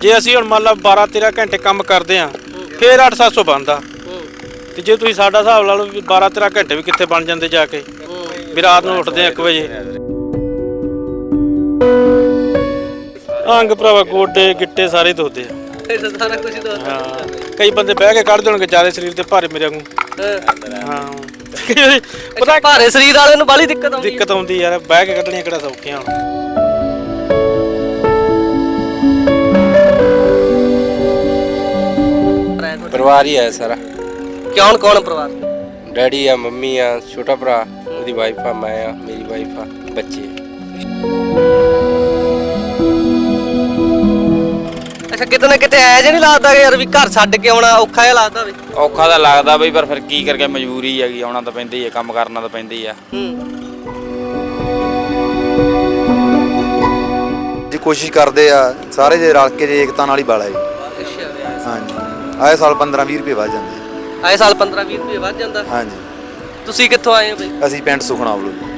ਜੇ ਅਸੀਂ ਹੁਣ ਮੰਨ ਲਾ 12 13 ਘੰਟੇ ਕੰਮ ਕਰਦੇ ਆ ਫੇਰ 8-700 ਬਣਦਾ। ਤੇ ਜੇ ਤੁਸੀਂ ਸਾਡਾ ਹਿਸਾਬ ਲਾ ਲਓ ਵੀ 12 13 ਘੰਟੇ ਵੀ ਕਿੱਥੇ ਬਣ ਜਾਂਦੇ ਜਾ ਕੇ? ਵੀ ਰਾਤ ਨੂੰ ਉੱਠਦੇ ਆ 1 ਵਜੇ। ਅੰਗ ਭਰਾਵਾ ਗੋਡੇ ਗਿੱਟੇ ਸਾਰੇ ਧੋਦੇ ਆ। ਸਾਰਾ ਕੁਝ ਕਈ ਬੰਦੇ ਬਹਿ ਕੇ ਕੱਢ ਦੇਣਗੇ ਜ਼ਿਆਦਾ ਸਰੀਰ ਤੇ ਭਾਰੇ ਮੇਰੇ ਵਾਂਗੂ। ਹਾਂ। ਪਤਾ ਭਾਰੇ ਸਰੀਰ ਵਾਲਿਆਂ ਨੂੰ ਬਾਲੀ ਦਿੱਕਤ ਆਉਂਦੀ ਦਿੱਕਤ ਆਉਂਦੀ ਯਾਰ ਬਹਿ ਕੇ ਕੱਢਣੀਆਂ ਕਿਹੜਾ ਸੌਖੀਆਂ ਹੁਣ। ਪਰਿਵਾਰ ਹੀ ਹੈ ਸਾਰਾ। ਕੌਣ ਕੌਣ ਪਰਿਵਾਰ? ਡੈਡੀ ਆ ਮੰਮੀ ਆ ਛੋਟਾ ਭਰਾ ਉਹਦੀ ਵਾਈਫ ਆ ਮੈਂ ਆ ਮੇਰੀ ਵਾਈਫ ਆ ਬੱਚੇ। ਅੱਛਾ ਕਿਤੇ ਨਾ ਕਿਤੇ ਐ ਜੇ ਨਹੀਂ ਲੱਗਦਾ ਕਿ ਯਾਰ ਵੀ ਘਰ ਛੱਡ ਕੇ ਆਉਣਾ ਔਖਾ ਜਿਹਾ ਲੱਗਦਾ ਵੇ? ਔਖਾ ਤਾਂ ਲੱਗਦਾ ਬਈ ਪਰ ਫਿਰ ਕੀ ਕਰਕੇ ਮਜਬੂਰੀ ਹੈਗੀ ਆਉਣਾ ਤਾਂ ਪੈਂਦਾ ਹੀ ਹੈ ਕੰਮ ਕਰਨਾ ਤਾਂ ਪੈਂਦਾ ਹੀ ਆ। ਹੂੰ। ਜੀ ਕੋਸ਼ਿਸ਼ ਕਰਦੇ ਆ ਸਾਰੇ ਜੇ ਰਲ ਕੇ ਜੇ ਏਕਤਾ ਨਾਲ ਹੀ ਬਾਲਾ ਜੀ। ਆਏ ਸਾਲ 15 20 ਰੁਪਏ ਵੱਧ ਜਾਂਦੇ ਆਏ ਸਾਲ 15 20 ਰੁਪਏ ਵੱਧ ਜਾਂਦਾ। ਹਾਂਜੀ। ਤੁਸੀਂ ਕਿੱਥੋਂ ਆਏ ਹੋ ਬਈ? ਅਸੀਂ ਪਿੰਡ ਸੁਖਣਾ ਬਲੂ ਜੀ।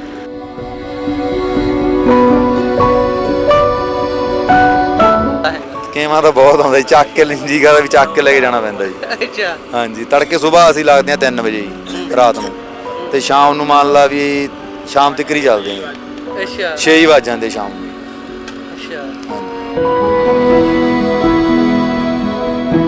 ਕੇਮਾ ਤਾਂ ਬਹੁਤ ਆਉਂਦਾ ਜੀ ਚੱਕ ਕੇ ਲਿੰਜੀ ਦਾ ਵੀ ਚੱਕ ਕੇ ਲੈ ਕੇ ਜਾਣਾ ਪੈਂਦਾ ਜੀ। ਅੱਛਾ। ਹਾਂਜੀ ਤੜਕੇ ਸਵੇਰ ਅਸੀਂ ਲੱਗਦੇ ਆ 3 ਵਜੇ ਜੀ ਰਾਤ ਨੂੰ। ਤੇ ਸ਼ਾਮ ਨੂੰ ਮੰਨ ਲਾ ਵੀ ਸ਼ਾਮ ਤੱਕ ਹੀ ਚੱਲਦੇ ਆ। ਅੱਛਾ। 6 ਹੀ ਵੱਜ ਜਾਂਦੇ ਸ਼ਾਮ ਨੂੰ। ਅੱਛਾ।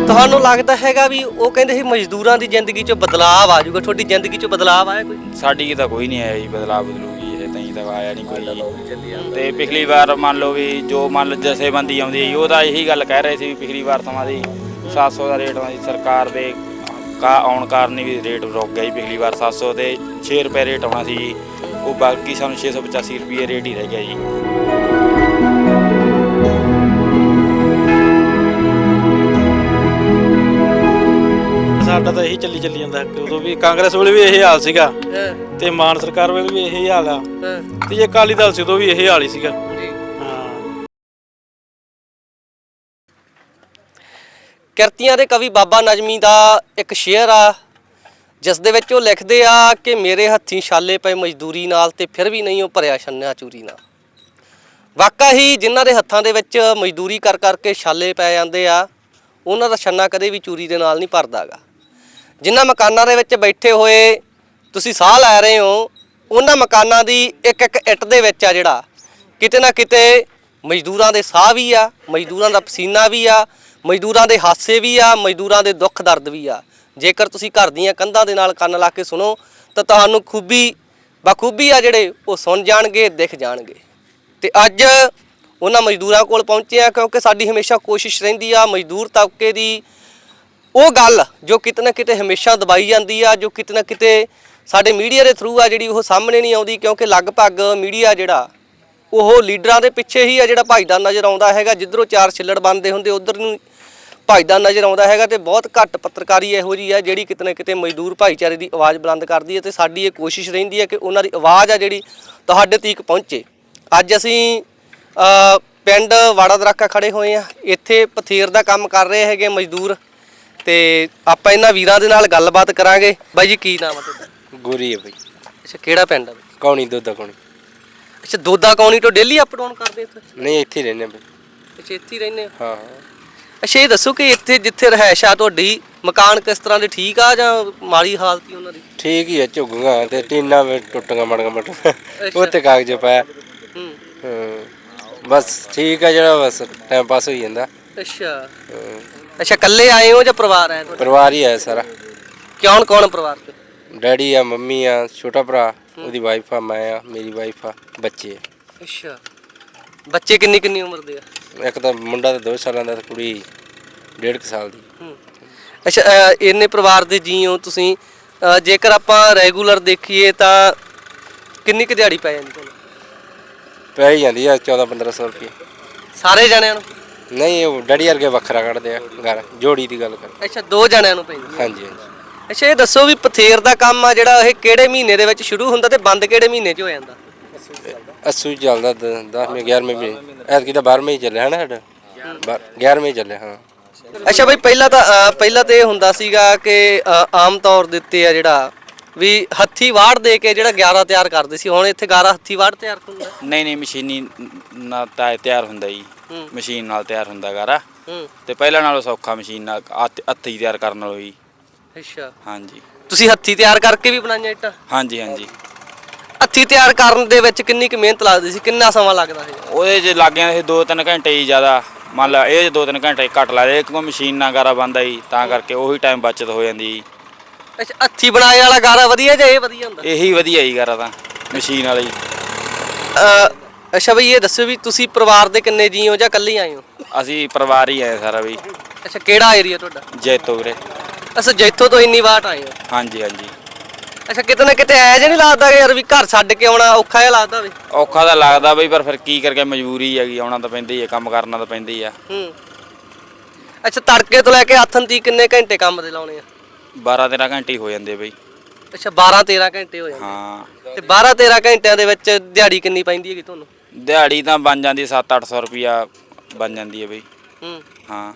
ਤੁਹਾਨੂੰ ਲੱਗਦਾ ਹੈਗਾ ਵੀ ਉਹ ਕਹਿੰਦੇ ਸੀ ਮਜ਼ਦੂਰਾਂ ਦੀ ਜ਼ਿੰਦਗੀ 'ਚ ਬਦਲਾਅ ਆ ਜਾਊਗਾ, ਤੁਹਾਡੀ ਜ਼ਿੰਦਗੀ 'ਚ ਬਦਲਾਅ ਆਇਆ ਕੋਈ? ਸਾਡੀ ਤਾਂ ਕੋਈ ਨਹੀਂ ਆਇਆ ਜੀ ਬਦਲਾਅ ਬਦਲੂਗੀ, ਇਹ ਤਾਂ ਹੀ ਤਾਂ ਆਇਆ ਨਹੀਂ ਕੋਈ। ਤੇ ਪਿਛਲੀ ਵਾਰ ਮੰਨ ਲਓ ਵੀ ਜੋ ਮੰਨ ਲਓ ਜਥੇਬੰਦੀ ਆਉਂਦੀ ਸੀ, ਉਹ ਤਾਂ ਇਹੀ ਗੱਲ ਕਹਿ ਰਹੇ ਸੀ ਵੀ ਪਿਛਲੀ ਵਾਰ ਸਮਾਂ ਦੀ 700 ਦਾ ਰੇਟ ਆਉਂਦਾ ਸੀ, ਸਰਕਾਰ ਦੇ ਕਾ ਆਉਣ ਕਾਰਨ ਹੀ ਰੇਟ ਰੁਕ ਗਿਆ ਜੀ ਪਿਛਲੀ ਵਾਰ 700 ਤੇ 6 ਰੁਪਏ ਰੇਟ ਆਉਣਾ ਸੀ ਜੀ। ਉਹ ਬਾਕੀ ਸਾਨੂੰ 685 ਰੁਪਏ ਰੇਟ ਹੀ ਰਹਿ ਗਿਆ ਜੀ। ਸਾਡਾ ਤਾਂ ਇਹੀ ਚੱਲੀ ਚੱਲੀ ਜਾਂਦਾ। ਉਦੋਂ ਵੀ ਕਾਂਗਰਸ ਵੇਲੇ ਵੀ ਇਹ ਹਾਲ ਸੀਗਾ ਤੇ ਮਾਨ ਸਰਕਾਰ ਵੇਲੇ ਵੀ ਇਹ ਹਾਲ ਆ। ਤੇ ਜੇ ਅਕਾਲੀ ਦਲ ਸੀ ਉਦੋਂ ਵੀ ਇਹ ਹਾਲ ਹੀ ਸੀਗਾ। ਜੀ। ਹਾਂ। ਕਿਰਤੀਆਂ ਦੇ ਕਵੀ ਬਾਬਾ ਨਜਮੀ ਦਾ ਇੱਕ ਸ਼ੇਅਰ ਆ ਜਿਸ ਦੇ ਵਿੱਚ ਉਹ ਲਿਖਦੇ ਆ ਕਿ ਮੇਰੇ ਹੱਥੀਂ ਛਾਲੇ ਪਏ ਮਜ਼ਦੂਰੀ ਨਾਲ ਤੇ ਫਿਰ ਵੀ ਨਹੀਂ ਉਹ ਭਰਿਆ ਛੰਨਿਆ ਚੂਰੀ ਨਾਲ। ਵਾਕਾ ਹੀ ਜਿਨ੍ਹਾਂ ਦੇ ਹੱਥਾਂ ਦੇ ਵਿੱਚ ਮਜ਼ਦੂਰੀ ਕਰ ਕਰਕੇ ਛਾਲੇ ਪੈ ਜਾਂਦੇ ਆ ਉਹਨਾਂ ਦਾ ਛੰਨਾ ਕਦੇ ਵੀ ਚੂਰੀ ਦੇ ਨਾਲ ਨਹੀਂ ਭਰਦਾਗਾ। ਜਿਨ੍ਹਾਂ ਮਕਾਨਾਂ ਦੇ ਵਿੱਚ ਬੈਠੇ ਹੋਏ ਤੁਸੀਂ ਸਾਹ ਲੈ ਰਹੇ ਹੋ, ਉਹਨਾਂ ਮਕਾਨਾਂ ਦੀ ਇੱਕ ਇੱਕ ਇੱਟ ਦੇ ਵਿੱਚ ਆ ਜਿਹੜਾ, ਕਿਤੇ ਨਾ ਕਿਤੇ ਮਜ਼ਦੂਰਾਂ ਦੇ ਸਾਹ ਵੀ ਆ, ਮਜ਼ਦੂਰਾਂ ਦਾ ਪਸੀਨਾ ਵੀ ਆ, ਮਜ਼ਦੂਰਾਂ ਦੇ ਹਾਸੇ ਵੀ ਆ, ਮਜ਼ਦੂਰਾਂ ਦੇ ਦੁੱਖ ਦਰਦ ਵੀ ਆ। ਜੇਕਰ ਤੁਸੀਂ ਘਰ ਦੀਆਂ ਕੰਧਾਂ ਦੇ ਨਾਲ ਕੰਨ ਲਾ ਕੇ ਸੁਣੋ, ਤਾਂ ਤੁਹਾਨੂੰ ਖੂਬੀ, ਬਖੂਬੀ ਆ ਜਿਹੜੇ ਉਹ ਸੁਣ ਜਾਣਗੇ, ਦਿਖ ਜਾਣਗੇ। ਤੇ ਅੱਜ ਉਹਨਾਂ ਮਜ਼ਦੂਰਾਂ ਕੋਲ ਪਹੁੰਚੇ ਆ, ਕਿਉਂਕਿ ਸਾਡੀ ਹਮੇਸ਼ਾ ਕੋਸ਼ਿਸ਼ ਰਹਿੰਦੀ ਆ ਮਜ਼ਦੂਰ ਤਬਕੇ ਦੀ ਉਹ ਗੱਲ ਜੋ ਕਿਤੇ ਨਾ ਕਿਤੇ ਹਮੇਸ਼ਾ ਦਬਾਈ ਜਾਂਦੀ ਆ, ਜੋ ਕਿਤੇ ਨਾ ਕਿਤੇ ਸਾਡੇ ਮੀਡੀਆ ਦੇ ਥਰੂ ਆ ਜਿਹੜੀ ਉਹ ਸਾਹਮਣੇ ਨਹੀਂ ਆਉਂਦੀ, ਕਿਉਂਕਿ ਲਗਭਗ ਮੀਡੀਆ ਜਿਹੜਾ, ਉਹ ਲੀਡਰਾਂ ਦੇ ਪਿੱਛੇ ਹੀ ਆ ਜਿਹੜਾ ਭਾਈਦਾ ਨਜ਼ਰ ਆਉਂਦਾ ਹੈਗਾ। ਜਿੱਧਰੋਂ ਚਾਰ ਛਿੱਲੜ ਬੰਦੇ ਹੁੰਦੇ, ਉਧਰ ਨੂੰ ਭਾਈਦਾ ਨਜ਼ਰ ਆਉਂਦਾ ਹੈਗਾ ਤੇ ਬਹੁਤ ਘੱਟ ਪੱਤਰਕਾਰੀ ਇਹੋ ਜੀ ਆ ਜਿਹੜੀ ਕਿਤੇ ਨਾ ਕਿਤੇ ਮਜ਼ਦੂਰ ਭਾਈਚਾਰੇ ਦੀ ਆਵਾਜ਼ ਬੁਲੰਦ ਕਰਦੀ ਹੈ ਤੇ ਸਾਡੀ ਇਹ ਕੋਸ਼ਿਸ਼ ਰਹਿੰਦੀ ਹੈ ਕਿ ਉਹਨਾਂ ਦੀ ਆਵਾਜ਼ ਆ ਜਿਹੜੀ ਤੁਹਾਡੇ ਤੀਕ ਪਹੁੰਚੇ। ਅੱਜ ਅਸੀਂ ਪਿੰਡ ਵਾੜਾ ਦਰਾਕਾ ਖੜੇ ਹੋਏ ਆ ਇੱਥੇ ਪਥੇਰ ਦਾ ਕੰਮ ਕਰ ਰਹੇ ਹੈਗੇ ਮਜ਼ਦੂਰ। ਤੇ ਆਪਾਂ ਇਹਨਾਂ ਵੀਰਾਂ ਦੇ ਨਾਲ ਗੱਲਬਾਤ ਕਰਾਂਗੇ। ਬਾਈ ਜੀ ਕੀ ਨਾਮ ਆ ਤੁਹਾਡਾ? ਗੋਰੀ ਹੈ ਬਈ। ਅੱਛਾ ਕਿਹੜਾ ਪਿੰਡ ਆ ਬਾਈ? ਕੌਣੀ ਦੁੱਧ ਕੌਣੀ। ਅੱਛਾ ਦੋਦਾ ਕੌਣੀ ਤੋਂ ਡੇਲੀ ਅਪ ਡਾਊਨ ਕਰਦੇ ਇੱਥੇ ਨਹੀਂ ਇੱਥੇ ਹੀ ਰਹਿੰਦੇ ਬਈ। ਅੱਛਾ ਇੱਥੇ ਹੀ ਰਹਿੰਦੇ ਹਾਂ? ਹਾਂ। ਅੱਛਾ ਇਹ ਦੱਸੋ ਕਿ ਇੱਥੇ ਜਿੱਥੇ ਰਹਿائش ਤੁਹਾਡੀ ਮਕਾਨ ਕਿਸ ਤਰ੍ਹਾਂ ਦੇ ਠੀਕ ਆ ਜਾਂ ਮਾੜੀ ਹਾਲਤ ਹੀ ਉਹਨਾਂ ਦੀ? ਠੀਕ ਹੀ ਹੈ ਝੁੱਗੀਆਂ ਤੇ ਟੀਨਾ ਵਿੱਚ ਟੁੱਟੀਆਂ ਮੜੀਆਂ ਮਟ ਉਹ ਤੇ ਕਾਗਜ਼ ਪਾਇਆ। ਹੂੰ। ਬਸ ਠੀਕ ਹੈ ਜਿਹੜਾ ਬਸ ਟਾਈਮ ਪਾਸ ਹੋਈ ਜਾਂਦਾ। ਅੱਛਾ। ਅੱਛਾ ਇਕੱਲੇ ਆਏ ਹੋ ਜਾਂ ਪਰਿਵਾਰ ਆਇਆ ਤੁਹਾਡਾ? ਪਰਿਵਾਰ ਹੀ ਹੈ ਸਾਰਾ। ਕੌਣ ਕੌਣ ਪਰਿਵਾਰ ਚ? ਡੈਡੀ ਆ ਮੰਮੀ ਆ ਛੋਟਾ ਭਰਾ ਉਹਦੀ ਵਾਈਫ ਆ ਮੈਂ ਆ ਮੇਰੀ ਵਾਈਫ ਆ ਬੱਚੇ ਆ। ਅੱਛਾ। ਬੱਚੇ ਕਿੰਨੀ ਕਿੰਨੀ ਉਮਰ ਦੇ ਆ? ਇੱਕ ਤਾਂ ਮੁੰਡਾ ਤਾਂ 2 ਸਾਲਾਂ ਦਾ ਤੇ ਕੁੜੀ 1.5 ਸਾਲ ਦੀ। ਹੂੰ। ਅੱਛਾ ਅ, ਇੰਨੇ ਪਰਿਵਾਰ ਦੇ ਜੀ ਹੋ ਤੁਸੀਂ ਅ, ਜੇਕਰ ਆਪਾਂ ਰੈਗੂਲਰ ਦੇਖੀਏ ਤਾਂ ਕਿੰਨੀ ਕੁ ਦਿਹਾੜੀ ਪੈ ਜਾਂਦੀ ਤੁਹਾਨੂੰ? ਪੈ ਹੀ ਜਾਂਦੀ ਆ 14 1500 ਰੁਪਏ ਸਾਰੇ ਜਣਿਆਂ ਨੂੰ? ਨਹੀਂ ਉਹ ਡੈਡੀ ਵਰਗੇ ਵੱਖਰਾ ਕੱਢਦੇ ਆ ਘਰ ਜੋੜੀ ਦੀ ਗੱਲ ਕਰ। ਅੱਛਾ ਦੋ ਜਣਿਆਂ ਨੂੰ ਪੈਂਦੀ ਹਾਂਜੀ ਹਾਂਜੀ। ਅੱਛਾ ਇਹ ਦੱਸੋ ਵੀ ਪਥੇਰ ਦਾ ਕੰਮ ਆ ਜਿਹੜਾ ਇਹ ਕਿਹੜੇ ਮਹੀਨੇ ਦੇ ਵਿੱਚ ਸ਼ੁਰੂ ਹੁੰਦਾ ਤੇ ਬੰਦ ਕਿਹੜੇ ਮਹੀਨੇ 'ਚ ਹੋ ਜਾਂਦਾ? ਅਸੂ ਚੱਲਦਾ 10ਵੇਂ 11ਵੇਂ ਮਹੀਨੇ ਐਤਕੀ ਤਾਂ 12ਵੇਂ ਹੀ ਚੱਲਿਆ ਹਨਾ ਸਾਡਾ? 11ਵੇਂ ਹੀ ਚੱਲਿਆ ਹਾਂ। ਅੱਛਾ ਬਈ ਪਹਿਲਾਂ ਤਾਂ ਅ, ਪਹਿਲਾਂ ਤੇ ਇਹ ਹੁੰਦਾ ਸੀਗਾ ਕਿ ਅ, ਆਮ ਤੌਰ ਦੇ ਉੱਤੇ ਆ ਜਿਹੜਾ ਵੀ ਹੱਥੀ ਵਾੜ ਦੇ ਕੇ ਜਿਹੜਾ 11 ਤਿਆਰ ਕਰਦੇ ਸੀ ਹੁਣ ਇੱਥੇ 11 ਹੱਥੀ ਵਾੜ ਤਿਆਰ ਹੁੰਦਾ? ਨਹੀਂ ਨਹੀਂ ਮਸ਼ੀਨੀ ਨਾਲ ਤਾਂ ਤਿਆਰ ਹੁੰਦਾ ਜੀ। ਹੂੰ। ਮਸ਼ੀਨ ਨਾਲ ਤਿਆਰ ਹੁੰਦਾ ਗਾਰਾ ਹੂੰ। ਤੇ ਪਹਿਲਾਂ ਨਾਲੋਂ ਸੌਖਾ ਮਸ਼ੀਨ ਨਾਲ ਹੱਥ- ਹੱਥੀਂ ਤਿਆਰ ਕਰਨ ਨਾਲੋਂ ਜੀ। ਅੱਛਾ। ਹਾਂਜੀ। ਤੁਸੀਂ ਹੱਥੀ ਤਿਆਰ ਕਰਕੇ ਵੀ ਬਣਾਈਆਂ ਇੱਟਾਂ? ਹਾਂਜੀ ਹਾਂਜੀ। ਹੱਥੀ ਤਿਆਰ ਕਰਨ ਦੇ ਵਿੱਚ ਕਿੰਨੀ ਕੁ ਮਿਹਨਤ ਲੱਗਦੀ ਸੀ? ਕਿੰਨਾ ਸਮਾਂ ਲੱਗਦਾ ਸੀ? ਉਹਦੇ 'ਚ ਲੱਗ ਜਾਂਦੇ ਸੀ 2-3 ਘੰਟੇ ਹੀ ਜ਼ਿਆਦਾ। ਮੰਨ ਲਾ ਇਹ 'ਚ 2-3 ਘੰਟੇ ਘੱਟ ਲੱਗਦੇ ਇੱਕ ਮਸ਼ੀਨ ਨਾਲ ਗਾਰਾ ਬੰਦਾ ਜੀ ਤਾਂ ਕਰਕੇ ਉਹੀ ਟਾਈਮ ਬਚਤ ਹੋ ਜਾਂਦੀ ਜੀ ਅੱਛਾ ਹੱਥੀ ਬਣਾਏ ਵਾਲਾ ਗਾਰਾ ਵਧੀਆ ਜਾਂ ਇਹ ਵਧੀਆ ਹੁੰਦਾ। ਇਹੀ ਵਧੀਆ ਜੀ ਗਾਰਾ ਤਾਂ ਮਸ਼ੀਨ ਵਾਲੀ ਅ, ਅੱਛਾ ਬਈ ਇਹ ਦੱਸੋ ਵੀ ਤੁਸੀਂ ਪਰਿਵਾਰ ਦੇ ਕਿੰਨੇ ਜੀ ਹੋ ਜਾਂ ਇਕੱਲੇ ਹੀ ਆਏ ਹੋ? ਅਸੀਂ ਪਰਿਵਾਰ ਹੀ ਆਏ ਸਾਰਾ ਵੀ ਅੱਛਾ ਕਿਹੜਾ ਏਰੀਆ ਤੁਹਾਡਾ? ਜੈਤੋ ਵੀਰੇ। ਅੱਛਾ ਜੈਥੋਂ ਤੋਂ ਇੰਨੀ ਵਾਟ ਆਏ ਹੋ? ਹਾਂਜੀ ਹਾਂਜੀ। ਅੱਛਾ ਕਿਤੇ ਨਾ ਕਿਤੇ ਐ ਜੇ ਨਹੀਂ ਲੱਗਦਾ ਕਿ ਯਾਰ ਵੀ ਘਰ ਛੱਡ ਕੇ ਆਉਣਾ ਔਖਾ ਜਿਹਾ ਲੱਗਦਾ ਹੋਵੇ ਔਖਾ ਤਾਂ ਲੱਗਦਾ ਬਈ ਪਰ ਫਿਰ ਕੀ ਕਰਕੇ ਮਜਬੂਰੀ ਹੈਗੀ ਆਉਣਾ ਤਾਂ ਪੈਂਦਾ ਹੀ ਹੈ ਕੰਮ ਕਰਨਾ ਤਾਂ ਪੈਂਦਾ ਹੀ ਆ। ਹੂੰ। ਅੱਛਾ ਤੜਕੇ ਤੋਂ ਲੈ ਕੇ ਹੱਥਨ ਤੀ ਕਿੰਨੇ ਘੰਟੇ ਕੰਮ ਦੇ ਲਾਉਣੇ ਆ? 12-13 ਘੰਟੇ ਹੀ ਹੋ ਜਾਂਦੇ ਬਈ। ਅੱਛਾ 12 13 ਘੰਟੇ ਹੋ ਜਾਂਦੇ ਹਾਂ। ਤੇ 12 13 ਘੰਟਿਆਂ ਦੇ ਵਿੱਚ ਦਿਹਾੜੀ ਕਿੰਨੀ ਪੈਂਦੀ ਹੈਗੀ ਤੁਹਾਨੂੰ? ਦਿਹਾੜੀ ਤਾਂ ਬਣ ਜਾਂਦੀ 7-800 ਰੁਪਿਆ ਬਣ ਜਾਂਦੀ ਹੈ ਬਈ। ਹੂੰ। ਹਾਂ।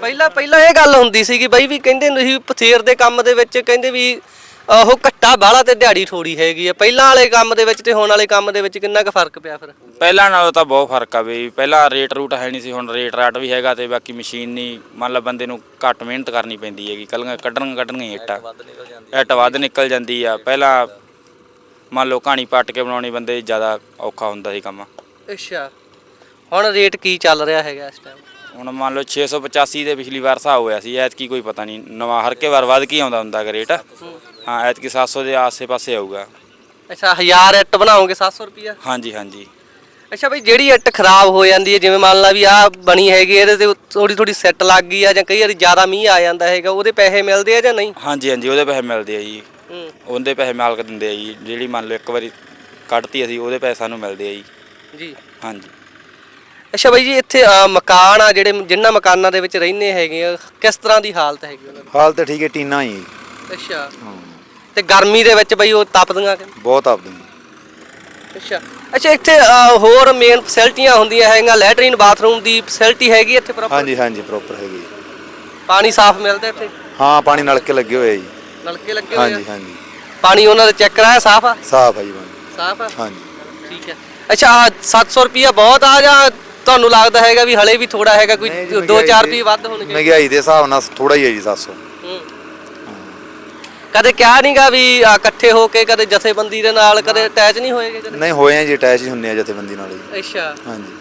ਪਹਿਲਾਂ ਪਹਿਲਾਂ ਇਹ ਗੱਲ ਹੁੰਦੀ ਸੀ ਕਿ ਬਈ ਵੀ ਕਹਿੰਦੇ ਤੁਸੀਂ ਪਥੇਰ ਦੇ ਕੰਮ ਦੇ ਵਿੱਚ ਕਹਿੰਦੇ ਵੀ ਉਹ ਘੱਟਾ ਬਾਹਲਾ ਤੇ ਦਿਹਾੜੀ ਥੋੜੀ ਹੈਗੀ ਆ। ਪਹਿਲਾਂ ਵਾਲੇ ਕੰਮ ਦੇ ਵਿੱਚ ਤੇ ਹੁਣ ਵਾਲੇ ਕੰਮ ਦੇ ਵਿੱਚ ਕਿੰਨਾ ਕੁ ਫ਼ਰਕ ਪਿਆ ਫਿਰ? ਪਹਿਲਾਂ ਨਾਲੋਂ ਤਾਂ ਬਹੁਤ ਫ਼ਰਕ ਆ ਬਈ। ਪਹਿਲਾਂ ਰੇਟ ਰੂਟ ਹੈ ਨਹੀਂ ਸੀ ਹੁਣ ਰੇਟ ਰਾਟ ਵੀ ਹੈਗਾ ਤੇ ਬਾਕੀ ਮਸ਼ੀਨ ਨਹੀਂ। ਮੰਨ ਲਾ ਬੰਦੇ ਨੂੰ ਘੱਟ ਮਿਹਨਤ ਕਰਨੀ ਪੈਂਦੀ ਹੈਗੀ ਕੱਲੀਆਂ ਕੱਢਣ ਕੱਢਣੀਆਂ ਇੱਟਾਂ ਇੱਟ ਵੱਧ ਨਿਕਲ ਜਾਂਦੀ ਆ। ਪਹਿਲਾਂ ਮੰਨ ਲਓ ਕਹਾਣੀ ਪੱਟ ਕੇ ਬਣਾਉਣੀ ਬੰਦੇ ਜ਼ਿਆਦਾ ਔਖਾ ਹੁੰਦਾ ਸੀ ਕੰਮ। ਅੱਛਾ। ਹੁਣ ਰੇਟ ਕੀ ਚੱਲ ਰਿਹਾ ਹੈਗਾ ਇਸ ਟਾਈਮ ਹੁਣ ਮੰਨ ਲਓ 685 ਦੇ ਪਿਛਲੀ ਵਾਰ ਹਿਸਾਬ ਹੋਇਆ ਸੀ ਐਤਕੀ ਕੋਈ ਪਤਾ ਨਹੀਂ ਨਵਾਂ ਹਰ ਕੇ ਵਾਰ ਵੱਧ ਕੀ ਆਉਂਦਾ ਹੁੰਦਾ ਹੈ ਰੇਟ। ਹਾਂ ਐਤਕੀ 700 ਦੇ ਆਸੇ-ਪਾਸੇ ਆਊਗਾ। ਅੱਛਾ 1000 ਇੱਟ ਬਣਾਓਗੇ 700 ਰੁਪਿਆ ਹਾਂਜੀ ਹਾਂਜੀ। ਅੱਛਾ ਬਈ ਜਿਹੜੀ ਇੱਟ ਖਰਾਬ ਹੋ ਜਾਂਦੀ ਹੈ ਜਿਵੇਂ ਮੰਨ ਲਾ ਵੀ ਆ ਬਣੀ ਹੈਗੀ ਇਹਦੇ ਤੇ ਥੋੜੀ ਥੋੜੀ ਸੈੱਟ ਲੱਗ ਗਈ ਆ ਜਾਂ ਕਈ ਵਾਰੀ ਜ਼ਿਆਦਾ ਮੀਂਹ ਆ ਜਾਂਦਾ ਹੈਗਾ ਉਹਦੇ ਪੈਸੇ ਮਿਲਦੇ ਆ ਜਾਂ ਨਹੀਂ? ਹਾਂਜੀ ਹਾਂਜੀ ਉਹਦੇ ਪੈਸੇ ਮਿਲਦੇ ਆ ਜੀ। ਹੂੰ। ਉਹਦੇ ਪੈਸੇ ਮਾਲਕ ਦਿੰਦੇ ਆ ਜੀ ਜਿਹੜੀ ਮੰਨ ਲਓ ਇੱਕ ਵਾਰੀ ਕੱਢਤੀ ਅਸੀਂ ਉਹਦੇ ਪੈਸੇ ਸਾਨੂੰ ਮਿਲਦੇ ਆ ਜੀ। ਜੀ। ਹਾਂਜੀ। ਅੱਛਾ ਬਾਈ ਜੀ ਇੱਥੇ ਅ, ਮਕਾਨ ਆ ਜਿਹੜੇ ਜਿੰਨਾ ਮਕਾਨਾਂ ਦੇ ਵਿੱਚ ਰਹਿੰਦੇ ਹੈਗੇ ਆ ਕਿਸ ਤਰ੍ਹਾਂ ਦੀ ਹਾਲਤ ਹੈਗੀ ਉਹਨਾਂ ਹਾਲ ਤਾਂ ਠੀਕ ਹੈ ਟੀਨਾ ਹੀ ਹੈ ਜੀ। ਦੀ ਅੱਛਾ ਤੇ ਗਰਮੀ ਦੇ ਵਿੱਚ ਬਈ ਉਹ ਤਪਦੀਆਂ ਕਿ ਬਹੁਤ ਆਪਦੀ ਅੱਛਾ। ਅੱਛਾ ਇੱਥੇ ਅ, ਹੋਰ ਮੇਨ ਫੈਸਿਲਿਟੀਆਂ ਹੁੰਦੀਆਂ ਹੈਗੀਆਂ ਲੈਟਰੀਨ ਬਾਥਰੂਮ ਦੀ ਫੈਸਿਲਿਟੀ ਹੈਗੀ ਇੱਥੇ ਪ੍ਰੋਪਰ ਹਾਂਜੀ ਹਾਂਜੀ ਪ੍ਰੋਪਰ ਹੈਗੀ ਪਾਣੀ ਸਾਫ਼ ਮਿਲਦਾ ਇੱਥੇ? ਹਾਂ ਪਾਣੀ ਨਲਕੇ ਲੱਗੇ ਹੋਏ ਆ ਜੀ। ਨਲਕੇ ਲੱਗੇ ਹੋਏ ਹਾਂਜੀ ਹਾਂਜੀ। ਪਾਣੀ ਉਹਨਾਂ ਦਾ ਚੈੱਕ ਕਰਾਇਆ ਸਾਫ਼ ਆ? ਸਾਫ਼ ਹੈ ਜੀ ਪਾਣੀ। ਸਾਫ਼ ਆ? ਹਾਂਜੀ। ਠੀਕ ਹੈ। ਅੱਛਾ ਆਹ 700 ਰੁਪਿਆ ਬਹੁਤ ਆ ਜਾਂ ਤੁਹਾਨੂੰ ਲੱਗਦਾ ਹੈਗਾ ਵੀ ਹਲੇ ਵੀ ਥੋੜਾ ਹੈਗਾ ਕੋਈ ਨਹੀਂ ਜੀ, 2-4 ਮਹਿੰਗਾਈ ਰੁਪਏ ਵੱਧ ਹੋਣਗੇ। ਮਹਿੰਗਾਈ ਦੇ ਹਿਸਾਬ ਨਾਲ ਥੋੜਾ ਹੀ ਹੈ ਜੀ 700 ਹੂੰ। ਕਦੇ ਕਿਹਾ ਨਹੀਂਗਾ ਵੀ ਆ ਇਕੱਠੇ ਹੋ ਕੇ ਕਦੇ ਜਥੇਬੰਦੀ ਦੇ ਨਾਲ ਕਦੇ ਅਟੈਚ ਨਹੀਂ ਹੋਏਗੇ ਕਦੇ? ਨਹੀਂ ਹੋਏ ਆ ਜੀ ਅਟੈਚ ਹੀ ਹੁੰਨੇ ਆ ਜਥੇਬੰਦੀ ਨਾਲ ਜੀ ਅੱਛਾ। ਹਾਂਜੀ।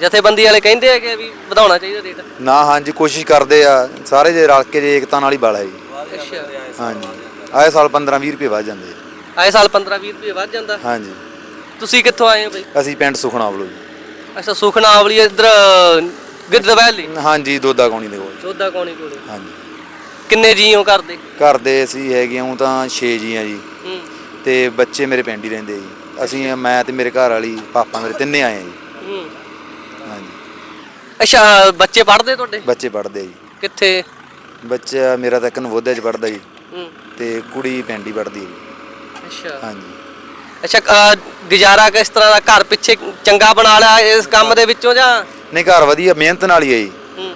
ਜਥੇਬੰਦੀ ਵਾਲੇ ਕਹਿੰਦੇ ਆ ਕਿ ਵੀ ਵਧਾਉਣਾ ਚਾਹੀਦਾ ਰੇਟ? ਨਾ ਹਾਂਜੀ ਕੋਸ਼ਿਸ਼ ਕਰਦੇ ਆ। ਸਾਰੇ ਜੇ ਰਲ ਕੇ ਜੇ ਏਕਤਾ ਨਾਲ ਹੀ ਬਾਲਾ ਜੀ। ਅੱਛਾ। ਹਾਂਜੀ। ਆਏ ਸਾਲ 15 20 ਰੁਪਏ ਵੱਧ ਜਾਂਦੇ ਆ। ਆਏ ਸਾਲ 15-20 ਰੁਪਏ ਵੱਧ ਜਾਂਦਾ। ਹਾਂਜੀ। ਤੁਸੀਂ ਕਿੱਥੋਂ ਆਏ ਹੋ ਬਈ? ਅਸੀਂ ਪਿੰਡ ਸੁਖਣਾ ਜੀ। ਅੱਛਾ ਸੁਖਨਾਵਲੀ ਇੱਧਰ ਗਿੱਦ ਵੈਲੀ? ਹਾਂਜੀ ਦੋਦਾ ਕੌਣੀ ਦੇ ਕੋਲ। ਚੋਦਾ ਕੋਣੀ ਕੋਲੇ। ਹਾਂਜੀ। ਕਿੰਨੇ ਜੀ ਹੋ ਕਰਦੇ? ਘਰ ਦੇ ਅਸੀਂ ਹੈਗੇ ਹਾਂ ਤਾਂ 6 ਜੀ ਆ ਜੀ। ਹੂੰ। ਤੇ ਬੱਚੇ ਮੇਰੇ ਪਿੰਡ ਹੀ ਰਹਿੰਦੇ ਆ ਜੀ। ਅਸੀਂ ਮੈਂ ਤੇ ਮੇਰੇ ਘਰ ਵਾਲੀ ਪਾਪਾ ਮੇਰੇ ਤਿੰਨੇ ਆਏ ਆ ਜੀ। ਹੂੰ। ਹਾਂਜੀ। ਅੱਛਾ ਬੱਚੇ ਪੜ੍ਹਦੇ ਤੁਹਾਡੇ? ਬੱਚੇ ਪੜ੍ਹਦੇ ਆ ਜੀ। ਕਿੱਥੇ? ਬੱਚਾ ਮੇਰਾ ਤਾਂ ਇੱਕ ਨਵੋਦਿਆ ਚ ਪੜ੍ਹਦਾ ਜੀ। ਹੂੰ। ਤੇ ਕੁੜੀ ਪਿੰਡ ਹੀ ਪੜ੍ਹਦੀ ਹੈ ਜੀ। ਅੱਛਾ। ਹਾਂਜੀ। ਅੱਛਾ ਅ, ਗੁਜ਼ਾਰਾ ਕਿਸ ਤਰ੍ਹਾਂ ਦਾ? ਘਰ ਪਿੱਛੇ ਚੰਗਾ ਬਣਾ ਲਿਆ ਇਸ ਕੰਮ ਦੇ ਵਿੱਚੋਂ ਜਾਂ? ਨਹੀਂ ਘਰ ਵਧੀਆ ਮਿਹਨਤ ਨਾਲ ਹੀ ਹੈ ਜੀ। ਹੂੰ।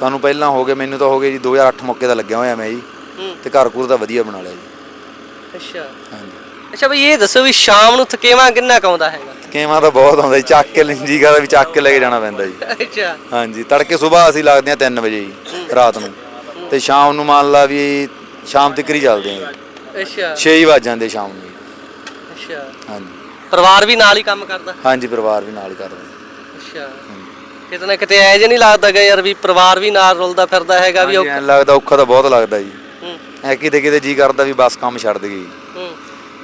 ਸਾਨੂੰ ਪਹਿਲਾਂ ਹੋ ਗਏ ਮੈਨੂੰ ਤਾਂ ਹੋ ਗਏ ਜੀ 2008 ਮੌਕੇ ਦਾ ਲੱਗਿਆ ਹੋਇਆ ਮੈਂ ਜੀ। ਹੂੰ। ਤੇ ਘਰ ਘੁਰ ਦਾ ਵਧੀਆ ਬਣਾ ਲਿਆ ਜੀ। ਅੱਛਾ। ਹਾਂਜੀ। ਅੱਛਾ ਬਈ ਇਹ ਦੱਸੋ ਵੀ ਸ਼ਾਮ ਨੂੰ ਥਕੇਵਾ ਕਿੰਨਾ ਕੁ ਆਉਂਦਾ ਹੈਗਾ? ਕੇਮਾ ਤਾਂ ਬਹੁਤ ਆਉਂਦਾ ਜੀ ਚੱਕ ਕੇ ਲਿੰਜੀ ਗਾ ਵੀ ਚੱਕ ਕੇ ਲੈ ਕੇ ਜਾਣਾ ਪੈਂਦਾ ਜੀ। ਅੱਛਾ। ਹਾਂਜੀ ਤੜਕੇ ਸਵੇਰ ਅਸੀਂ ਲੱਗਦੇ ਹਾਂ 3 ਵਜੇ ਜੀ ਰਾਤ ਨੂੰ। ਤੇ ਸ਼ਾਮ ਨੂੰ ਮੰਨ ਲਾ ਵੀ ਸ਼ਾਮ ਤੱਕ ਹੀ ਚੱਲਦੇ ਹਾਂ ਅੱਛਾ। 6 ਹੀ ਵੱਜ ਜਾਂਦੇ ਸ਼ਾਮ ਨੂੰ। ਅੱਛਾ। ਹਾਂਜੀ। ਪਰਿਵਾਰ ਵੀ ਨਾਲ ਹੀ ਕੰਮ ਕਰਦਾ? ਹਾਂਜੀ ਪਰਿਵਾਰ ਵੀ ਨਾਲ ਹੀ ਕਰਦਾ। ਅੱਛਾ। ਕਿਤੇ ਨਾ ਕਿਤੇ ਐ ਜੇ ਨਹੀਂ ਲੱਗਦਾ ਗਾ ਯਾਰ ਵੀ ਪਰਿਵਾਰ ਵੀ ਨਾਲ ਰੁਲਦਾ ਫਿਰਦਾ ਹੈਗਾ ਵੀ ਹਾਂਜੀ, ਉਹ ਐਂ ਲੱਗਦਾ ਔਖਾ ਤਾਂ ਬਹੁਤ ਲੱਗਦਾ ਜੀ। ਹੂੰ। ਐ ਕਿਤੇ ਕਿਤੇ ਜੀ ਕਰਦਾ ਵੀ ਬਸ ਕੰਮ ਛੱਡ ਦਈਏ। ਹੂੰ।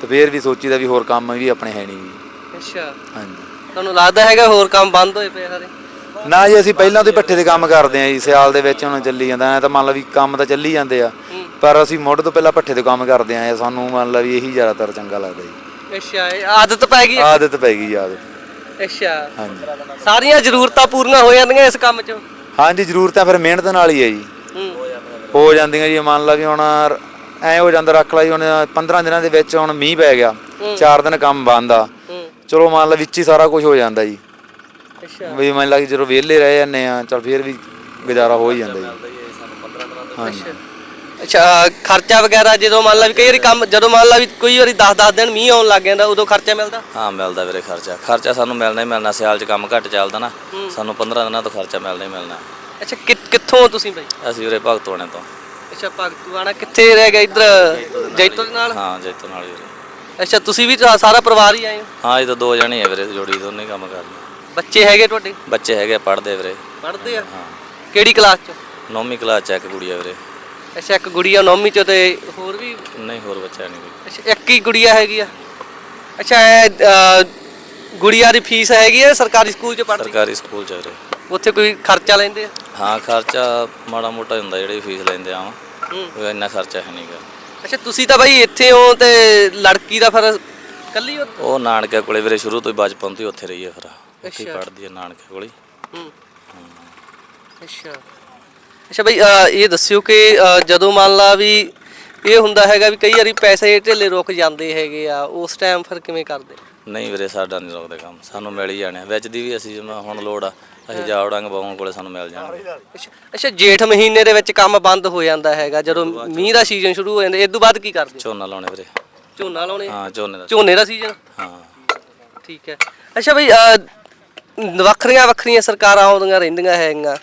ਤੇ ਫੇਰ ਵੀ ਸੋਚੀਦਾ ਵੀ ਹੋਰ ਕੰਮ ਵੀ ਆਪਣੇ ਹੈ ਨਹੀਂ। ਜੀ ਅੱਛਾ। ਹਾਂਜੀ। ਤੁਹਾਨੂੰ ਲੱਗਦਾ ਹੈਗਾ ਹੋਰ ਕੰਮ ਬੰਦ ਹੋਏ ਪਏ ਸਾਰੇ ਨਾ ਜੀ ਅਸੀਂ ਪਹਿਲਾਂ ਤੋਂ ਹੀ ਦੇ ਕੰਮ ਕਰਦੇ ਆਂ ਜੀ ਸਿਆਲ ਦੇ ਵਿੱਚ ਹੁਣ ਚੱਲੀ ਜਾਂਦਾ ਐ ਤਾਂ ਮੰਨ ਲਾ ਵੀ ਕੰਮ ਤਾਂ ਚੱਲੀ ਜਾਂਦੇ ਆ। ਪਰ ਅਸੀਂ ਮੁੱਢ ਤੋਂ ਪਹਿਲਾਂ ਭੱਠੇ ਦੇ ਕੰਮ ਕਰਦੇ ਆਂ ਸਾਨੂੰ ਮੰਨ ਲਾ ਵੀ ਇਹੀ ਜ਼ਿਆਦਾਤਰ ਚੰਗਾ ਲੱਗਦਾ ਜੀ। ਅੱਛਾ ਇਹ ਆਦਤ ਪੈ ਗਈ? ਆਦਤ ਪੈ ਗਈ ਆਦਤ। ਅੱਛਾ। ਹਾਂਜੀ। ਸਾਰੀਆਂ ਜ਼ਰੂਰਤਾਂ ਪੂਰੀਆਂ ਹੋ ਜਾਂਦੀਆਂ ਇਸ ਕੰਮ 'ਚ? ਹਾਂਜੀ ਜ਼ਰੂਰਤਾਂ ਫਿਰ ਮਿਹਨਤ ਨਾਲ ਹੀ ਹੈ ਜੀ। ਹੂੰ। ਜਾਂਦੀਆਂ ਜੀ ਮੰਨ ਲਾ ਵੀ ਹੁਣ ਐ ਹੋ ਜਾਂਦਾ ਰੱਖ ਲਾ ਜੀ ਹੁਣ 15 ਦਿਨਾਂ ਦੇ ਵਿੱਚ ਹੁਣ ਮੀਂਹ ਪੈ ਗਿਆ 4 ਦਿਨ ਕੰਮ ਬੰਦ ਆ। ਚਲੋ ਮੰਨ ਲਾ ਵਿੱਚ ਹੀ ਸਾਰਾ ਕੁਝ ਹੋ ਜਾਂਦਾ ਜੀ। ਅੱਛਾ। ਵੀ ਮੰਨ ਲਾ ਕਿ ਜਦੋਂ ਵਿਹਲੇ ਰਹਿ ਜਾਂਦੇ ਆ ਚਲ ਫਿਰ ਵੀ ਗੁਜ਼ਾਰਾ ਹੋ ਹੀ ਜਾਂਦਾ ਜੀ। ਹਾਂਜੀ। ਅੱਛਾ ਖਰਚਾ ਵਗੈਰਾ ਜਦੋਂ ਮੰਨ ਲਾ ਵੀ ਕਈ ਵਾਰੀ ਕੰਮ ਜਦੋਂ ਮੰਨ ਲਾ ਵੀ ਕੋਈ ਵਾਰੀ 10-10 ਦਿਨ ਮੀਂਹ ਆਉਣ ਲੱਗ ਜਾਂਦਾ ਉਦੋਂ ਖਰਚਾ ਮਿਲਦਾ? ਹਾਂ ਮਿਲਦਾ ਵੀਰੇ ਖਰਚਾ। ਖਰਚਾ ਸਾਨੂੰ ਮਿਲਣਾ ਹੀ ਮਿਲਣਾ ਸਿਆਲ 'ਚ ਕੰਮ ਘੱਟ ਚੱਲਦਾ ਨਾ ਸਾਨੂੰ 15 ਦਿਨਾਂ ਤੋਂ ਖਰਚਾ ਮਿਲਣਾ ਹੀ ਮਿਲਣਾ। ਅੱਛਾ ਕਿ- ਕਿੱਥੋਂ ਹੋ ਤੁਸੀਂ ਬਾਈ? ਅਸੀਂ ਵੀਰੇ ਭਗਤੋਣੇ ਤੋਂ। ਅੱਛਾ ਭਗਤੂਆਣਾ ਕਿੱਥੇ ਰਹਿ ਗਿਆ ਇੱਧਰ? ਜੈਤੋ ਦੇ ਨਾਲ ਹਾਂ। ਜੈਤੋ ਨਾਲ? ਹੀ ਵੀਰੇ। ਅੱਛਾ ਤੁਸੀਂ ਵੀ ਤਾਂ ਸਾਰਾ ਪਰਿਵਾਰ ਹੀ ਆਏ ਹੋ? ਹਾਂ ਇਹ ਤਾਂ ਦੋ ਜਣੇ ਆ ਵੀਰੇ ਜੋੜੀ ਦੋਨੇ ਕੰਮ ਕਰਦੇ ਬੱਚੇ ਹੈਗੇ ਤੁਹਾਡੇ? ਬੱਚੇ ਹੈਗੇ ਪੜ੍ਹਦੇ ਵੀਰੇ। ਪੜ੍ਹਦੇ ਆ? ਹਾਂ। ਕਿਹੜੀ ਕਲਾਸ ਚ? ਨੌਵੀਂ ਕਲਾਸ 'ਚ ਆ ਇੱਕ ਗੁੜੀਆ ਵੀਰੇ। ਅੱਛਾ ਇੱਕ ਗੁੜੀਆ ਨੌਵੀਂ ਚ ਤੇ ਹੋਰ ਵੀ? ਨਹੀਂ ਹੋਰ ਬੱਚਾ ਨਹੀਂ ਕੋਈ। ਅੱਛਾ ਇੱਕ ਹੀ ਗੁੜੀਆ ਹੈਗੀ ਆ? ਅੱਛਾ ਇਹ, ਗੁੜੀਆ ਦੀ ਫੀਸ ਹੈਗੀ ਆ ਸਰਕਾਰੀ ਸਕੂਲ ਚ ਪੜ੍ਹਦੀ? ਸਰਕਾਰੀ ਸਕੂਲ 'ਚ ਵੀਰੇ। ਉੱਥੇ ਕੋਈ ਖਰਚਾ ਲੈਂਦੇ ਆ? ਹਾਂ ਖਰਚਾ ਮਾੜਾ ਮੋਟਾ ਹੀ ਹੁੰਦਾ ਜਿਹੜੀ ਫੀਸ ਲੈਂਦੇ ਆ ਹੂੰ। ਕੋਈ ਇੰਨਾ ਖਰਚਾ ਹੈ ਨਹੀਂਗਾ। ਅੱਛਾ ਤੁਸੀਂ ਤਾਂ ਬਾਈ ਇੱਥੇ ਹੋ ਤੇ ਲੜਕੀ ਦਾ ਫਿਰ ਕੱਲੀ ਹੋ? ਉਹ ਨਾਨਕੇ ਕੋਲੇ ਵੀਰੇ ਸ਼ੁਰੂ ਤੋਂ ਹੀ ਬਚਪਨ ਤੋਂ ਹੀ ਉੱਥੇ ਰਹੀ ਹੈ ਫਿਰ। ਉੱਥੇ ਅੱਛਾ। ਪੜ੍ਹਦੀ ਹੈ ਨਾਨਕੇ ਕੋਲੇ। ਹੂੰ। ਅੱਛਾ। ਅੱਛਾ ਬਈ ਇਹ ਦੱਸਿਓ ਕਿ ਜਦੋਂ ਮੰਨ ਲਾ ਵੀ ਇਹ ਹੁੰਦਾ ਹੈਗਾ ਵੀ ਕਈ ਵਾਰੀ ਪੈਸੇ ਢਿੱਲੇ ਰੁਕ ਜਾਂਦੇ ਹੈਗੇ ਆ ਉਸ ਟਾਈਮ ਫਿਰ ਕਿਵੇਂ ਕਰਦੇ? ਨਹੀਂ ਵੀਰੇ ਸਾਡਾ ਨਹੀਂ ਰੁਕਦੇ ਕੰਮ ਸਾਨੂੰ ਮਿਲ ਹੀ ਜਾਣੇ ਆ। ਵਿੱਚ ਦੀ ਵੀ ਅਸੀਂ ਜਿਵੇਂ ਹੁਣ ਲੋੜ ਆ ਅਸੀਂ ਜਾ ਵੜਾਂਗੇ ਬਾਹੋਂ ਕੋਲੇ ਸਾਨੂੰ ਮਿਲ ਜਾਣਗੇ ਅੱਛਾ ਅੱਛਾ ਜੇਠ ਮਹੀਨੇ ਦੇ ਵਿੱਚ ਕੰਮ ਬੰਦ ਹੋ ਜਾਂਦਾ ਹੈਗਾ ਜਦੋਂ ਮੀਂਹ ਦਾ ਸੀਜ਼ਨ ਸ਼ੁਰੂ ਹੋ ਜਾਂਦਾ ਇਸ ਤੋਂ ਬਾਅਦ ਕੀ ਕਰਦੇ? ਝੋਨਾ ਲਾਉਣੇ ਵੀਰੇ। ਝੋਨਾ ਲਾਉਣੇ? ਹਾਂ ਝੋਨੇ ਦਾ। ਝੋਨੇ ਦਾ ਸੀਜ਼ਨ ਹਾਂ। ਠੀਕ ਹੈ। ਅੱਛਾ ਬਈ ਵੱਖਰੀਆਂ ਵੱਖਰੀਆਂ ਸਰਕਾਰਾਂ ਆਉਂਦੀਆਂ ਰਹਿੰਦੀਆਂ ਹੈਗੀਆਂ।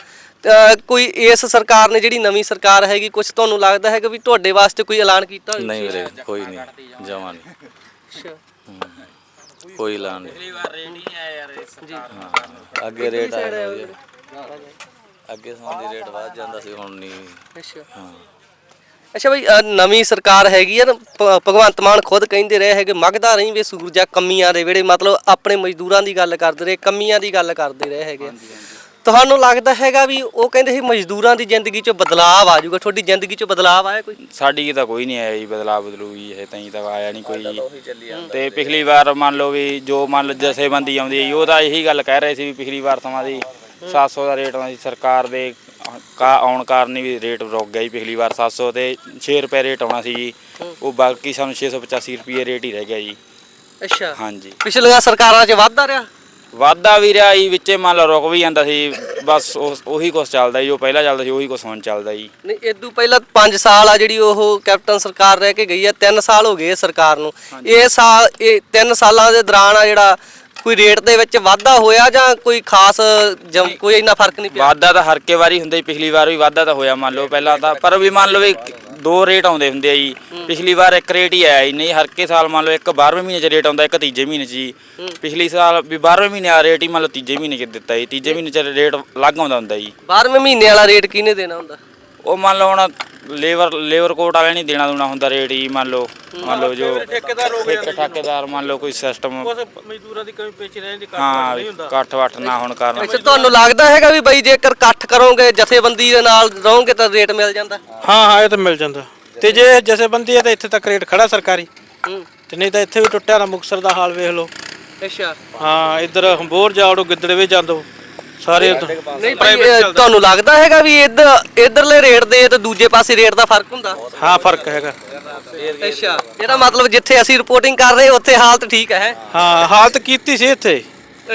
ਕੋਈ ਇਸ ਸਰਕਾਰ ਨੇ ਜਿਹੜੀ ਨਵੀਂ ਸਰਕਾਰ ਹੈਗੀ ਕੁਝ ਤੁਹਾਨੂੰ ਲੱਗਦਾ ਹੈ ਕਿ ਵੀ ਤੁਹਾਡੇ ਵਾਸਤੇ ਕੋਈ ਐਲਾਨ ਕੀਤਾ ਹੋਵੇ ਨਹੀਂ ਵੀਰੇ ਕੋਈ ਨਹੀਂ ਜਮਾਂ ਨਹੀਂ। ਅੱਛਾ। ਕੋਈ ਲਾਣ ਨਹੀਂ। ਜੀ। ਹਾਂ, ਅੱਗੇ ਰੇਟ ਆਇਆ ਵੀਰੇ। ਅੱਗੇ ਸਾਨੂੰ ਦੀ ਰੇਟ ਵੱਧ ਜਾਂਦਾ ਸੀ ਹੁਣ ਨਹੀਂ। ਅੱਛਾ। ਹਾਂ। ਅੱਛਾ ਬਈ ਅਹ, ਨਵੀਂ ਸਰਕਾਰ ਹੈਗੀ ਆ ਨਾ ਭ- ਭਗਵੰਤ ਮਾਨ ਖੁਦ ਕਹਿੰਦੇ ਰਹੇ ਹੈਗੇ ਮਗਦਾ ਰਹੀ ਵੇ ਸੂਰਜਾ ਕਮੀਆਂ ਦੇ ਵੇੜੇ ਮਤਲਬ ਆਪਣੇ ਮਜ਼ਦੂਰਾਂ ਦੀ ਗੱਲ ਕਰਦੇ ਰਹੇ ਕਮੀਆਂ ਦੀ ਗੱਲ ਕਰਦੇ ਰਹੇ ਹੈਗੇ। ਤੁਹਾਨੂੰ ਲੱਗਦਾ ਹੈਗਾ ਵੀ ਉਹ ਕਹਿੰਦੇ ਸੀ ਮਜ਼ਦੂਰਾਂ ਦੀ ਜ਼ਿੰਦਗੀ 'ਚ ਬਦਲਾਅ ਆ ਜਾਊਗਾ ਤੁਹਾਡੀ ਜ਼ਿੰਦਗੀ 'ਚ ਬਦਲਾਅ ਆਇਆ ਕੋਈ? ਸਾਡੀ ਤਾਂ ਕੋਈ ਨਹੀਂ ਆਇਆ ਜੀ ਬਦਲਾ ਬਦਲੂਗੀ ਇਹ ਤਾਈਂ ਤਾਂ ਆਇਆ ਨਹੀਂ ਕੋਈ। ਤੇ ਪਿਛਲੀ ਵਾਰ ਮੰਨ ਲਓ ਵੀ ਜੋ ਮੰਨ ਲਓ ਜਥੇਬੰਦੀ ਆਉਂਦੀ ਹੈ ਜੀ, ਉਹ ਤਾਂ ਇਹੀ ਗੱਲ ਕਹਿ ਰਹੇ ਸੀ ਵੀ ਪਿਛਲੀ ਵਾਰ ਸਮਾਂ ਦੀ 700 ਦਾ ਰੇਟ ਆਉਂਦਾ ਸੀ ਸਰਕਾਰ ਦੇ ਕਾ ਆਉਣ ਕਾਰਨ ਹੀ ਵੀ ਰੇਟ ਰੁਕ ਗਿਆ ਜੀ ਪਿਛਲੀ ਵਾਰ 700 ਤੇ 6 ਰੁਪਏ ਰੇਟ ਆਉਣਾ ਸੀ ਜੀ ਉਹ ਬਾਕੀ ਸਾਨੂੰ 685 ਰੁਪਏ ਰੇਟ ਹੀ ਰਹਿ ਗਿਆ ਜੀ। ਅੱਛਾ। ਹਾਂਜੀ। ਪਿਛਲੀਆਂ ਸਰਕਾਰਾਂ 'ਚ ਵਾਧਾ ਰਿਹਾ? ਵਾਧਾ ਵੀ ਰਿਹਾ ਜੀ ਵਿੱਚੇ ਮੰਨ ਲਓ ਰੁਕ ਵੀ ਜਾਂਦਾ ਸੀ ਬਸ ਉਸ- ਉਹੀ ਕੁਛ ਚੱਲਦਾ ਜੀ ਜੋ ਪਹਿਲਾਂ ਚੱਲਦਾ ਸੀ ਉਹੀ ਕੁਛ ਹੁਣ ਚੱਲਦਾ ਜੀ। ਨਹੀਂ ਇਦੋਂ ਪਹਿਲਾਂ 5 ਸਾਲ ਆ ਜਿਹੜੀ ਉਹ ਕੈਪਟਨ ਸਰਕਾਰ ਰਹਿ ਕੇ ਗਈ ਆ 3 ਸਾਲ ਹੋ ਗਏ ਸਰਕਾਰ ਨੂੰ। ਇਹ ਸਾਲ ਇਹ 3 ਸਾਲਾਂ ਦੇ ਦੌਰਾਨ ਆ ਜਿਹੜਾ ਕੋਈ ਰੇਟ ਦੇ ਵਿੱਚ ਵਾਧਾ ਹੋਇਆ ਜਾਂ ਕੋਈ ਖਾਸ ਜਮ- ਕੋਈ ਇੰਨਾ ਫ਼ਰਕ ਨਹੀਂ ਪਿਆ? ਵਾਧਾ ਤਾਂ ਹਰ ਕੇ ਵਾਰੀ ਹੁੰਦਾ ਜੀ ਪਿਛਲੀ ਵਾਰ ਵੀ ਵਾਧਾ ਤਾਂ ਹੋਇਆ ਮੰਨ ਲਓ ਪਹਿਲਾਂ ਤਾਂ ਪਰ ਵੀ ਮੰਨ ਲਓ ਵੀ ਦੋ ਰੇਟ ਆਉਂਦੇ ਹੁੰਦੇ ਆ ਜੀ। ਪਿਛਲੀ ਵਾਰ ਇੱਕ ਰੇਟ ਹੀ ਆਇਆ ਜੀ। ਨਹੀਂ ਹਰ ਕੇ ਸਾਲ ਮੰਨ ਲਓ ਇੱਕ 12ਵੇਂ ਮਹੀਨੇ 'ਚ ਰੇਟ ਆਉਂਦਾ ਇੱਕ ਤੀਜੇ ਮਹੀਨੇ 'ਚ ਜੀ। ਪਿਛਲੀ ਸਾਲ ਵੀ 12ਵੇਂ ਮਹੀਨੇ ਆ ਰੇਟ ਹੀ ਮੰਨ ਲਓ ਤੀਜੇ ਮਹੀਨੇ 'ਚ ਦਿੱਤਾ ਜੀ। ਤੀਜੇ ਮਹੀਨੇ 'ਚ ਰੇਟ ਅਲੱਗ ਆਉਂਦਾ ਹੁੰਦਾ ਜੀ। 12ਵੇਂ ਮਹੀਨੇ ਵਾਲਾ ਰੇਟ ਕਿਹਨੇ ਦੇਣਾ ਹੁੰਦਾ? ਉਹ ਮੰਨ ਲਓ ਹੁਣ ਲੇਬਰ ਲੇਬਰ ਕੋਰਟ ਵਾਲਿਆਂ ਨਹੀਂ ਦੇਣਾ ਦੂਣਾ ਹੁੰਦਾ ਰੇਟ ਮੰਨ ਲਓ ਮੰਨ ਲਓ ਜੋ ਠੇਕੇਦਾਰ ਹੋ ਗਏ ਠੇਕੇ ਠਾਕੇਦਾਰ ਮੰਨ ਲਓ ਕੋਈ ਸਿਸਟਮ ਕੁਝ ਮਜ਼ਦੂਰਾਂ ਦੀ ਕਮੀ ਪੇਚੀ ਰਹਿੰਦੀ ਹਾਂ ਇਕੱਠ ਵੱਠ ਨਾ ਹੋਣ ਕਾਰਨ। ਅੱਛਾ ਤੁਹਾਨੂੰ ਲੱਗਦਾ ਹੈਗਾ ਵੀ ਬਾਈ ਜੇਕਰ ਇਕੱਠ ਕਰੋਗੇ ਜਥੇਬੰਦੀ ਦੇ ਨਾਲ ਰਹੋਗੇ ਤਾਂ ਰੇਟ ਮਿਲ ਜਾਂਦਾ? ਹਾਂ ਹਾਂ ਇਹ ਤਾਂ ਮਿਲ ਜਾਂਦਾ। ਤੇ ਜੇ ਜਥੇਬੰਦੀ ਹੈ ਤਾਂ ਇੱਥੇ ਤੱਕ ਰੇਟ ਖੜਾ ਸਰਕਾਰੀ। ਤੇ ਨਹੀਂ ਤਾਂ ਇੱਥੇ ਵੀ ਟੁੱਟਿਆ ਨਾ ਮੁਕਸਰ ਦਾ ਹਾਲ ਵੇਖ ਲਓ। ਅੱਛਾ। ਹਾਂ ਇੱਧਰ ਹੰਬੋਰ ਜਾੜੋ ਗਿੱਦੜਵੇ ਜਾਂਦੋ। ਸਾਰੇ ਨਹੀਂ ਭਾਈ ਇਹ ਤੁਹਾਨੂੰ ਲੱਗਦਾ ਹੈਗਾ ਵੀ ਇੱਧਰ ਇਧਰਲੇ ਰੇਟ ਦੇ ਤੇ ਦੂਜੇ ਪਾਸੇ ਰੇਟ ਦਾ ਫ਼ਰਕ ਹੁੰਦਾ? ਹਾਂ ਫ਼ਰਕ ਹੈਗਾ। ਅੱਛਾ ਇਹਦਾ ਮਤਲਬ ਜਿੱਥੇ ਅਸੀਂ ਰਿਪੋਰਟਿੰਗ ਕਰ ਰਹੇ ਉੱਥੇ ਹਾਲਤ ਠੀਕ ਹੈ ਹਾਂ? ਹਾਲਤ ਕੀਤੀ ਸੀ ਇੱਥੇ।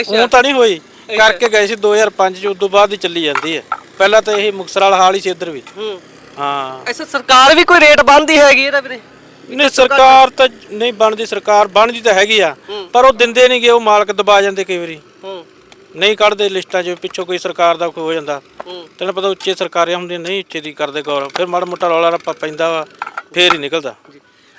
ਉਹ ਤਾਂ ਨਹੀਂ ਹੋਈ। ਕਰਕੇ ਗਏ ਸੀ 2005 ਚ ਉਦੋਂ ਬਾਅਦ ਹੀ ਚੱਲੀ ਜਾਂਦੀ ਹੈ। ਪਹਿਲਾਂ ਤਾਂ ਇਹ ਮੁਕਸਰ ਵਾਲਾ ਹਾਲ ਹੀ ਸੀ ਇੱਧਰ ਵੀ। ਹੂੰ। ਹਾਂ। ਅੱਛਾ ਸਰਕਾਰ ਵੀ ਕੋਈ ਰੇਟ ਬੰਦੀ ਹੈਗੀ ਇਹਦਾ ਵੀਰੇ? ਨਹੀਂ ਸਰਕਾਰ ਤਾਂ ਨਹੀਂ ਬਣਦੀ ਸਰਕਾਰ ਬਣਦੀ ਤਾਂ ਹੈਗੀ ਆ। ਪਰ ਉਹ ਦਿੰਦੇ ਨਹੀਂਗੇ ਉਹ ਮਾਲਕ ਦਬਾ ਜਾਂਦੇ ਕਈ ਵਾਰੀ। ਹੂੰ। ਨਹੀਂ ਕੱਢਦੇ ਲਿਸਟਾਂ 'ਚ ਪਿੱਛੋਂ ਕੋਈ ਸਰਕਾਰ ਦਾ ਕੋਈ ਹੋ ਜਾਂਦਾ। ਤੈਨੂੰ ਪਤਾ ਉੱਚੇ ਸਰਕਾਰਾਂ ਹੁੰਦੀਆਂ ਨਹੀਂ ਉੱਚੇ ਦੀ ਕਰਦੇ ਗੌਰ। ਫਿਰ ਮਾੜਾ ਮੋਟਾ ਰੌਲਾ ਰੱਪਾ ਪੈਂਦਾ ਵਾ ਫੇਰ ਹੀ ਨਿਕਲਦਾ।